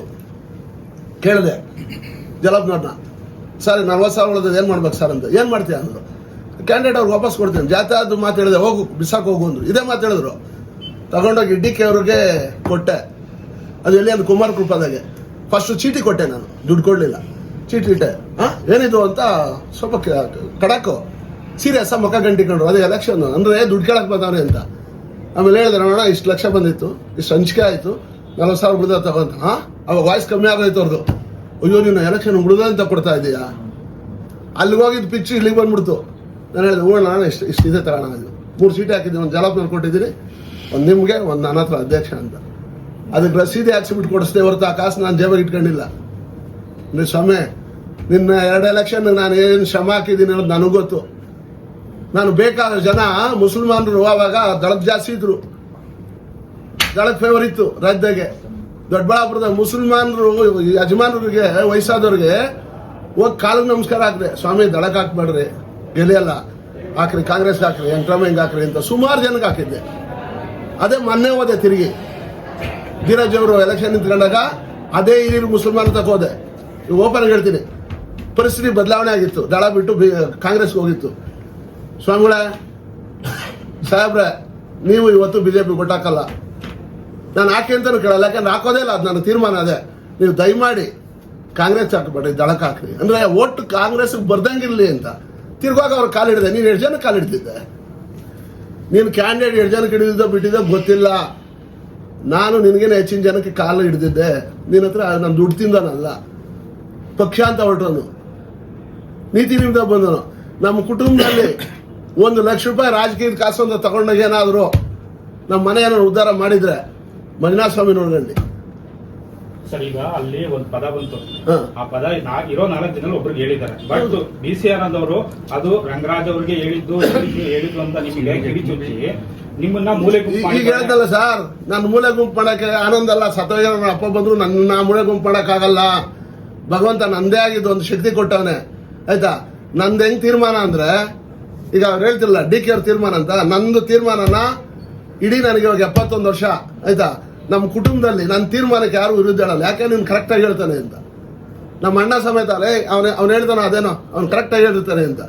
ಕೇಳಿದೆ. ಜಲಪ್ನವ್ರನ್ನ. ಸರಿ, ನಲ್ವತ್ತು ಸಾವಿರ ಉಳಿದ ಏನು ಮಾಡ್ಬೇಕು ಸರ್ ಅಂತ. ಏನು ಮಾಡ್ತೀಯ ಅಂದರು. ಕ್ಯಾಂಡಿಡೇಟ್ ಅವ್ರು ವಾಪಸ್ ಕೊಡ್ತೀನಿ. ಜಾತಿ ಅದು ಹೇಳಿದೆ, ಹೋಗು, ಬಿಸಾಕ್ ಹೋಗು ಅಂದ್ರು. ಇದೇ ಹೇಳಿದ್ರು. ತಗೊಂಡೋಗಿ ಡಿ ಕೆ ಅವ್ರಿಗೆ ಕೊಟ್ಟೆ. ಅದು ಎಲ್ಲಿ ಅಂದ್ರೆ ಕುಮಾರ್ ಕೃಪಾದಾಗೆ. ಫಸ್ಟ್ ಚೀಟಿ ಕೊಟ್ಟೆ ನಾನು. ದುಡ್ಡು ಕೊಡಲಿಲ್ಲ. ಚೀಟಿ ಇಟ್ಟೆ. ಹಾಂ? ಏನಿದು ಅಂತ ಸ್ವಲ್ಪ ಕಡಕು. ಸೀರಿಯಸ್ ಮುಖ ಗಂಟಿಕೊಂಡ್ರು. ಅದೇ ಎಲೆಕ್ಷನ್ ಅಂದರೆ ದುಡ್ಡು ಕೇಳಕ್ಕೆ ಬಂದವ್ರೆ ಅಂತ. ಆಮೇಲೆ ಹೇಳಿದ್ರೆ ನೋಡೋಣ ಇಷ್ಟು ಲಕ್ಷ ಬಂದಿತ್ತು. ಇಷ್ಟು ಹಂಚಿಕೆ ಆಯಿತು. ನಲ್ವತ್ತು ಸಾವಿರ ಬಿಡ್ದ ತಗೊಂತ ಹಾಂ? ಅವಾಗ ವಾಯ್ಸ್ ಕಮ್ಮಿ ಆಗೋಯ್ತು ಅವ್ರದ್ದು ಅಯ್ಯೋ, ನೀನು ಎಲೆಕ್ಷನ್ ಉಳಿದ ಅಂತ ಕೊಡ್ತಾ ಇದೀಯಾ? ಅಲ್ಲಿಗೆ ಹೋಗಿದ್ದು ಪಿಚ್ಚು ಇಲ್ಲಿಗೆ ಬಂದ್ಬಿಡ್ತು. ನಾನು ಹೇಳಿದೆ ಓ ನಾನು ಇಷ್ಟು ಇಷ್ಟು ಇದೇ ತಗೋಣ ಅದು ಮೂರು ಸೀಟ್ ಹಾಕಿದ್ದೀನಿ. ಒಂದು ಜಲಪ್ ಕೊಟ್ಟಿದ್ದೀನಿ. ಒಂದು ನಿಮಗೆ, ಒಂದು ನನ್ನ ಹತ್ರ ಅಧ್ಯಕ್ಷ ಅಂತ. ಅದಕ್ಕೆ ರಸೀದಿ ಹಾಕ್ಸಿಬಿಟ್ಟು ಕೊಡಿಸ್ದೆ ಹೊರತು ಆ ಕಾಸು ನಾನು ಜೇಬಾಗಿ ಇಟ್ಕೊಂಡಿಲ್ಲ. ನೀವು ಸ್ವಾಮಿ, ನಿನ್ನ ಎರಡು ಎಲೆಕ್ಷನ್ ನಾನು ಏನು ಶ್ರಮ ಹಾಕಿದ್ದೀನಿ ಅನ್ನೋದು ನನಗೆ ಗೊತ್ತು. ನಾನು ಬೇಕಾದ ಜನ ಮುಸಲ್ಮಾನರು ಆವಾಗ ದಳದ ಜಾಸ್ತಿ ಇದ್ರು. ದಳದ ಫೇವರ್ ಇತ್ತು ರಾಜ್ಯದಾಗೆ. ದೊಡ್ಡಬಳ್ಳಾಪುರದ ಮುಸಲ್ಮಾನರು, ಯಜಮಾನರಿಗೆ, ವಯಸ್ಸಾದವ್ರಿಗೆ ಹೋಗಿ ಕಾಲಿಗೆ ನಮಸ್ಕಾರ ಹಾಕ್ರಿ ಸ್ವಾಮಿ ದಳಕ್ಕೆ ಹಾಕ್ಬೇಡ್ರಿ. ಗೆಲೆಯಲ್ಲ ಹಾಕ್ರಿ ಕಾಂಗ್ರೆಸ್ ಹಾಕ್ರಿ ಹೆಂಗ್ ಹಾಕ್ರಿ ಅಂತ ಸುಮಾರು ಜನಕ್ಕೆ ಹಾಕಿದ್ದೆ. ಅದೇ ಮೊನ್ನೆ ಹೋದೆ ತಿರುಗಿ. ಧೀರಜ್ ಅವರು ಎಲೆಕ್ಷನ್ ನಿಂತ್ಕೊಂಡಾಗ ಅದೇ ಇಲ್ಲಿ ಮುಸಲ್ಮಾನ್ ತಕ್ಕ ಹೋದೆ. ಓಪನ್ ಹೇಳ್ತೀನಿ. ಪರಿಸ್ಥಿತಿ ಬದಲಾವಣೆ ಆಗಿತ್ತು. ದಳ ಬಿಟ್ಟು ಕಾಂಗ್ರೆಸ್ಗೆ ಹೋಗಿತ್ತು. ಸ್ವಾಮಿಗಳೇ, ಸಾಹೇಬ್ರೆ, ನೀವು ಇವತ್ತು ಬಿಜೆಪಿ ಕೊಟ್ಟಾಕಲ್ಲ ನಾನು ಹಾಕಿ ಅಂತಲೂ ಕೇಳಲ್ಲ, ಯಾಕಂದ್ರೆ ಹಾಕೋದೇ ಇಲ್ಲ, ಅದು ನನ್ನ ತೀರ್ಮಾನ ಅದೇ. ನೀವು ದಯಮಾಡಿ ಕಾಂಗ್ರೆಸ್ ಹಾಕಬೇಡಿ ದಳಕ್ಕೆ ಹಾಕ್ರಿ. ಅಂದ್ರೆ ಒಟ್ಟು ಕಾಂಗ್ರೆಸ್ ಬರ್ದಂಗಿರಲಿ ಅಂತ. ತಿರ್ಗುವಾಗ ಅವ್ರು ಕಾಲಿಡಿದೆ ನೀನು ಎಷ್ಟು ಜನ ಕಾಲಿಡ್ತಿದ್ದೆ ನೀನು ಕ್ಯಾಂಡಿಡೇಟ್ ಎಷ್ಟು ಜನಕ್ಕೆ ಹಿಡಿದಿದ್ದೋ ಬಿಟ್ಟಿದ್ದೋ ಗೊತ್ತಿಲ್ಲ. ನಾನು ನಿನಗೇನೆ ಹೆಚ್ಚಿನ ಜನಕ್ಕೆ ಕಾಲು ಹಿಡಿದಿದ್ದೆ. ನಿನ್ನ ಹತ್ರ ನಾನು ದುಡ್ಡು ತಿಂದನಲ್ಲ. ಪಕ್ಷ ಅಂತ ಹೊರಟನು ನೀತಿ ನಿಮ್ದ ಬಂದನು ನಮ್ಮ ಕುಟುಂಬದಲ್ಲಿ ಒಂದು ಲಕ್ಷ ರೂಪಾಯಿ ರಾಜಕೀಯದ ಕಾಸು ಅಂತ ತಗೊಂಡಾಗ ಏನಾದರೂ ನಮ್ಮ ಮನೆ ಏನಾದ್ರು ಉದ್ಧಾರ ಮಾಡಿದ್ರೆ ಮಂಜುನಾಥ ಸ್ವಾಮಿ ನೋಡ್ಕೊಂಡು ಸರ್ ಈಗ ಅಲ್ಲಿ ಒಂದು ಪದ ಬಂತು. ಆ ಪದ ಇರೋ ನಾಲ್ಕು ಜನ ಒಬ್ರಿಗೆ ಹೇಳಿದ್ದಾರೆ. ಬಟ್ ಬಿ ಸಿ ಆರ್ ಅಂದವರು ಅದು ರಂಗರಾಜ್ ಅವರಿಗೆ ಹೇಳಿದ್ದು ಹೇಳಿದ್ದು ಅಂತ ನಿಮಗೆ ಕಿಡಿ ಚುಚ್ಚಿ ನಿಮ್ಮನ್ನ ಮೂಲೆ ಗುಂಪು ಈಗ ಹೇಳ್ತಲ್ಲ ಹೇಳ್ದಲ್ಲ ಸರ್ ನನ್ನ ಮೂಲೆ ಗುಂಪು ಮಾಡಕ್ಕೆ ಆನಂದ ಅಲ್ಲ ಸತ್ತೋಗಿರೋ ನನ್ನ ಅಪ್ಪ ಬಂದ್ರು ನನ್ನ ಮೂಲೆ ಗುಂಪು ಮಾಡಕ್ಕಾಗಲ್ಲ. ಭಗವಂತ ನಂದೇ ಆಗಿದ್ದು ಒಂದು ಶಕ್ತಿ ಕೊಟ್ಟವನೆ. ಆಯ್ತಾ? ನಂದು ಹೆಂಗ್ ತೀರ್ಮಾನ ಅಂದ್ರೆ ಈಗ ಅವ್ರು ಹೇಳ್ತಿರಲ್ಲ, ಡಿ ಕೆ ಅವ್ರ ತೀರ್ಮಾನ ಅಂತ. ನಂದು ತೀರ್ಮಾನನ ಇಡೀ ನನಗೆ ಇವಾಗ ಎಪ್ಪತ್ತೊಂದು ವರ್ಷ, ಆಯ್ತಾ? ನಮ್ಮ ಕುಟುಂಬದಲ್ಲಿ ನನ್ನ ತೀರ್ಮಾನಕ್ಕೆ ಯಾರು ವಿರುದ್ಧ ಹೇಳಲ್ಲ. ಯಾಕೆ ನೀನು ಕರೆಕ್ಟಾಗಿ ಹೇಳ್ತಾನೆ ಅಂತ? ನಮ್ಮ ಅಣ್ಣ ಸಮೇತ ಅಲ್ಲೇ, ಅವನ, ಅವ್ನು ಹೇಳ್ತಾನೆ ಅದೇನೋ, ಅವ್ನು ಕರೆಕ್ಟಾಗಿ ಹೇಳ್ತಾನೆ ಅಂತ.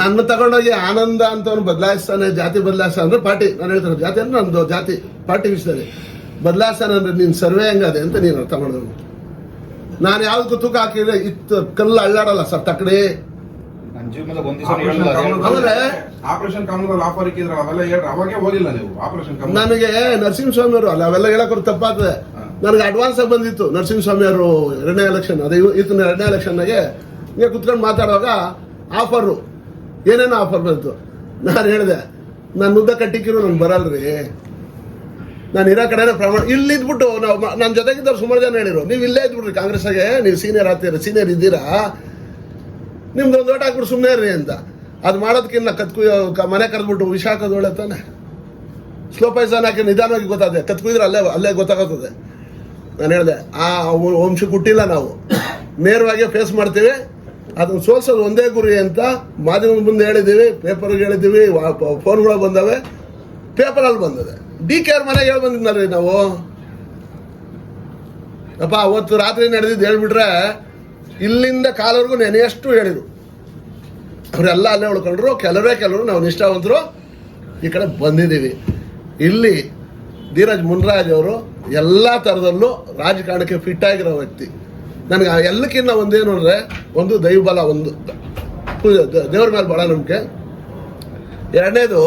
ನನ್ನ ತಗೊಂಡೋಗಿ ಆನಂದ ಅಂತ ಅವ್ನು ಬದಲಾಯಿಸ್ತಾನೆ, ಜಾತಿ ಬದಲಾಯಿಸ್ತಾನೆ ಅಂದ್ರೆ ಪಾರ್ಟಿ. ನಾನು ಹೇಳ್ತಾನೆ, ಜಾತಿ ಅಂದ್ರೆ ನಂದು ಜಾತಿ, ಪಾರ್ಟಿ ವಿಷಯದಲ್ಲಿ. ಬದಲಾಯಿಸ್ತಾನೆ ಅಂದ್ರೆ ನೀನು ಸರ್ವೆ ಹೆಂಗದೆ ಅಂತ ನೀನು ಅರ್ಥ ಮಾಡೋದು ನಾನು ಯಾವ್ದಕ್ಕೂ ತೂಕ ಹಾಕಿದ್ರೆ ಇತ್ತು, ಕಲ್ಲು ಅಳ್ಳಾಡಲ್ಲ ಸರ್, ತಕ್ಕಡಿ ನನ್ನ ಜೀವನದ ಒಂದ್ ದಿವಸ ಆಪರೇಷನ್ ಕಮಲದಲ್ಲಿ ಆಫರ್ ಇಕ್ಕಿದ್ರ ಅವೆಲ್ಲ ಹೇಳಿ ಅವಾಗೇ ಹೋಗಿಲ್ಲ ನೀವು. ಆಪರೇಷನ್ ಕಮಲ ನನಗೆ ನರಸಿಂಹಸ್ವಾಮಿ ಅವರು ಅಲ್ಲ ಅವೆಲ್ಲ ಹೇಳಕ್ ತಪ್ಪಾಗ್ತದೆ. ನನಗೆ ಅಡ್ವಾನ್ಸ್ ಆಗಿ ಬಂದಿತ್ತು ನರಸಿಂಹಸ್ವಾಮಿ ಅವರು ಎರಡನೇ ಎಲೆಕ್ಷನ್ ಅದೇ ಇತ್ತು ಎರಡನೇ ಎಲೆಕ್ಷನ್ಗೆ ಹಿಂಗೆ ಕುತ್ಕೊಂಡು ಮಾತಾಡುವಾಗ ಆಫರು ಏನೇನೋ ಆಫರ್ ಬಂತು. ನಾನು ಹೇಳಿದೆ ನನ್ನ ಉದ್ದ ಕಟ್ಟಿಕ್ಕಿರೋ ನನ್ಗೆ ಬರಲ್ರಿ ನಾನು ಇರೋ ಕಡೆನೇ ಪ್ರಮಾಣ ಇಲ್ಲಿ ಇದ್ಬಿಟ್ಟು ನಾವು ನನ್ನ ಜೊತೆಗಿದ್ದವ್ರು ಸುಮಾರು ಜನ ಹೇಳಿರು ನೀವು ಇಲ್ಲೇ ಇದ್ಬಿಡ್ರಿ ಕಾಂಗ್ರೆಸ್ಗೆ ನೀವು ಸೀನಿಯರ್ ಆಗ್ತೀರ ಸೀನಿಯರ್ ಇದ್ದೀರಾ. ನಿಮ್ದು ಒಂದು ಓಟ್ ಹಾಕ್ಬಿಟ್ಟು ಸುಮ್ಮನೆ ಇರ್ರಿ ಅಂತ. ಅದು ಮಾಡೋದಕ್ಕಿಂತ ಕತ್ಕು ಮನೆ ಕರೆದ್ಬಿಟ್ಟು ವಿಷ ಹಾಕೋದು ಒಳ್ಳೆ ತಾನೆ. ಸ್ಲೋ ಪೈಸನ್ ಹಾಕಿ ನಿಧಾನವಾಗಿ ಗೊತ್ತಾಗುತ್ತೆ ಕತ್ಕುಯ್ದ್ರೆ ಅಲ್ಲೇ ಅಲ್ಲೇ ಗೊತ್ತಾಗುತ್ತದೆ. ನಾನು ಹೇಳಿದೆ, ಆ ವಂಶ ಹುಟ್ಟಿಲ್ಲ ನಾವು. ನೇರವಾಗಿ ಫೇಸ್ ಮಾಡ್ತೀವಿ. ಅದನ್ನ ಸೋಲ್ಸೋದು ಒಂದೇ ಗುರಿ ಅಂತ ಮಾಧ್ಯಮದ ಮುಂದೆ ಹೇಳಿದ್ದೀವಿ ಪೇಪರ್ಗೆ ಹೇಳಿದ್ದೀವಿ ಫೋನ್ಗಳು ಬಂದವೆ. ಪೇಪರಲ್ಲಿ ಬಂದದೆ. ಡಿ ಕೆ ಆರ್ ಮನೆಗೆ ಹೇಳಿ ಬಂದಿದ್ನಲ್ರಿ ನಾವು. ಅಪ್ಪ, ಅವತ್ತು ರಾತ್ರಿ ನಡೆದಿದ್ದು ಹೇಳ್ಬಿಟ್ರೆ ಇಲ್ಲಿಂದ ಕಾಲವರೆಗೂ ನೆನೆಯಷ್ಟು ಹೇಳಿದ್ರು. ಅವರೆಲ್ಲ ಅಲ್ಲೇ ಉಳ್ಕೊಂಡ್ರು ಕೆಲವರೇ ಕೆಲವರು ನಾವು ನಿಷ್ಠಾವಂತರು ಈ ಕಡೆ ಬಂದಿದ್ದೀವಿ. ಇಲ್ಲಿ ಧೀರಜ್ ಮುನ್ರಾಜ್ ಅವರು ಎಲ್ಲ ಥರದಲ್ಲೂ ರಾಜಕಾರಣಕ್ಕೆ ಫಿಟ್ ಆಗಿರೋ ವ್ಯಕ್ತಿ. ನನಗೆ ಎಲ್ಲಕ್ಕಿಂತ ಒಂದೇನು ಅಂದರೆ ಒಂದು ದೈವಬಲ, ಒಂದು ದೇವ್ರ ಮೇಲೆ ಬಹಳ ನಂಬಿಕೆ. ಎರಡನೇದು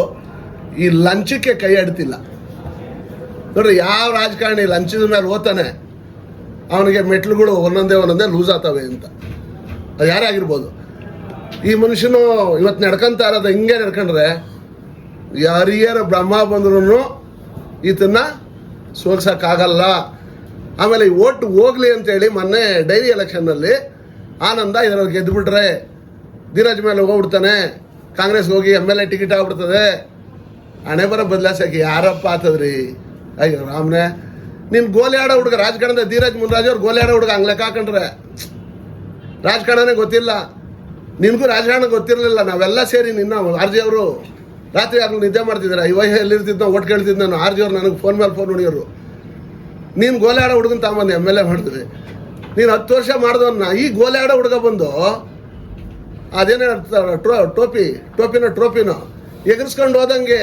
ಈ ಲಂಚಕ್ಕೆ ಕೈ ಆಡ್ತಿಲ್ಲ ನೋಡ್ರಿ, ಯಾವ ರಾಜಕಾರಣಿ ಲಂಚದ ಮೇಲೆ ಓದ್ತಾನೆ ಅವನಿಗೆ ಮೆಟ್ಲುಗಳು ಒಂದೊಂದೇ ಒಂದೊಂದೇ ಲೂಸ್ ಆಗ್ತವೆ ಅಂತ. ಅದು ಯಾರೇ ಆಗಿರ್ಬೋದು. ಈ ಮನುಷ್ಯನು ಇವತ್ತು ನಡ್ಕೊಂತ ಇರೋದು ಹಿಂಗೆ ನಡ್ಕೊಂಡ್ರೆ ಯಾರ್ಯಾರ ಬ್ರಹ್ಮ ಬಂದ್ರೂ ಈತನ್ನ ಸೋಲ್ಸೋಕ್ಕಾಗಲ್ಲ. ಆಮೇಲೆ ಈ ಓಟ್ ಹೋಗ್ಲಿ ಅಂತೇಳಿ ಮೊನ್ನೆ ಡೈರಿ ಎಲೆಕ್ಷನ್ನಲ್ಲಿ ಆನಂದ ಇದರಲ್ಲಿ ಗೆದ್ದುಬಿಟ್ರೆ ಧೀರಜ್ ಮೇಲೆ ಹೋಗ್ಬಿಡ್ತಾನೆ. ಕಾಂಗ್ರೆಸ್ ಹೋಗಿ ಎಂ ಎಲ್ ಎ ಟಿಕೆಟ್ ಆಗ್ಬಿಡ್ತದೆ. ಹಣೆ ಬರ ಬದಲಾಸಕ್ಕೆ ಯಾರಪ್ಪ ಆತದ್ರಿ? ಅಯ್ಯೋ ರಾಮ್ನೆ. ನೀನು ಗೋಲಿ ಆಡೋ ಹುಡುಗ ರಾಜಕಾರಣದ ಧೀರಜ್ ಮುನ್ರಾಜ್ ಅವ್ರು ಗೋಲಿ ಆಡೋ ಹುಡುಗ ಹಂಗೆ ಹಾಕೊಂಡ್ರೆ ರಾಜಕಾರಣನೇ ಗೊತ್ತಿಲ್ಲ. ನಿನಗೂ ರಾಜಕಾರಣ ಗೊತ್ತಿರಲಿಲ್ಲ. ನಾವೆಲ್ಲ ಸೇರಿ ನಿನ್ನ ಆರ್ ಜಿ ಅವರು ರಾತ್ರಿ ಯಾರು ನಿದ್ದೆ ಮಾಡ್ತಿದ್ದಾರೆ. ಇವಾಗ ಎಲ್ಲಿರ್ತಿದ್ದ ಒಟ್ಟು ಕೇಳ್ತಿದ್ದೆ ನಾನು. ಆರ್ ಜಿ ಅವ್ರು ನನಗೆ ಫೋನ್ ಮೇಲೆ ಫೋನ್ ಹೊಡಿಯೋರು. ನೀನು ಗೋಲೆ ಆಡೋ ಹುಡುಗನ ತಗೊಂಬಂದು, ಎಂ ಎಲ್ ಎ ಮಾಡಿದ್ವಿ ನೀನು ಹತ್ತು ವರ್ಷ ಮಾಡಿದವನ್ನ ಈ ಗೋಲೆ ಆಡೋ ಹುಡುಗ ಬಂದು ಅದೇನೇ ಟ್ರೋ, ಟೋಪಿ, ಟೋಪಿನೋ, ಟ್ರೋಪಿನೋ, ಎಗರ್ಸ್ಕೊಂಡು ಹೋದಂಗೆ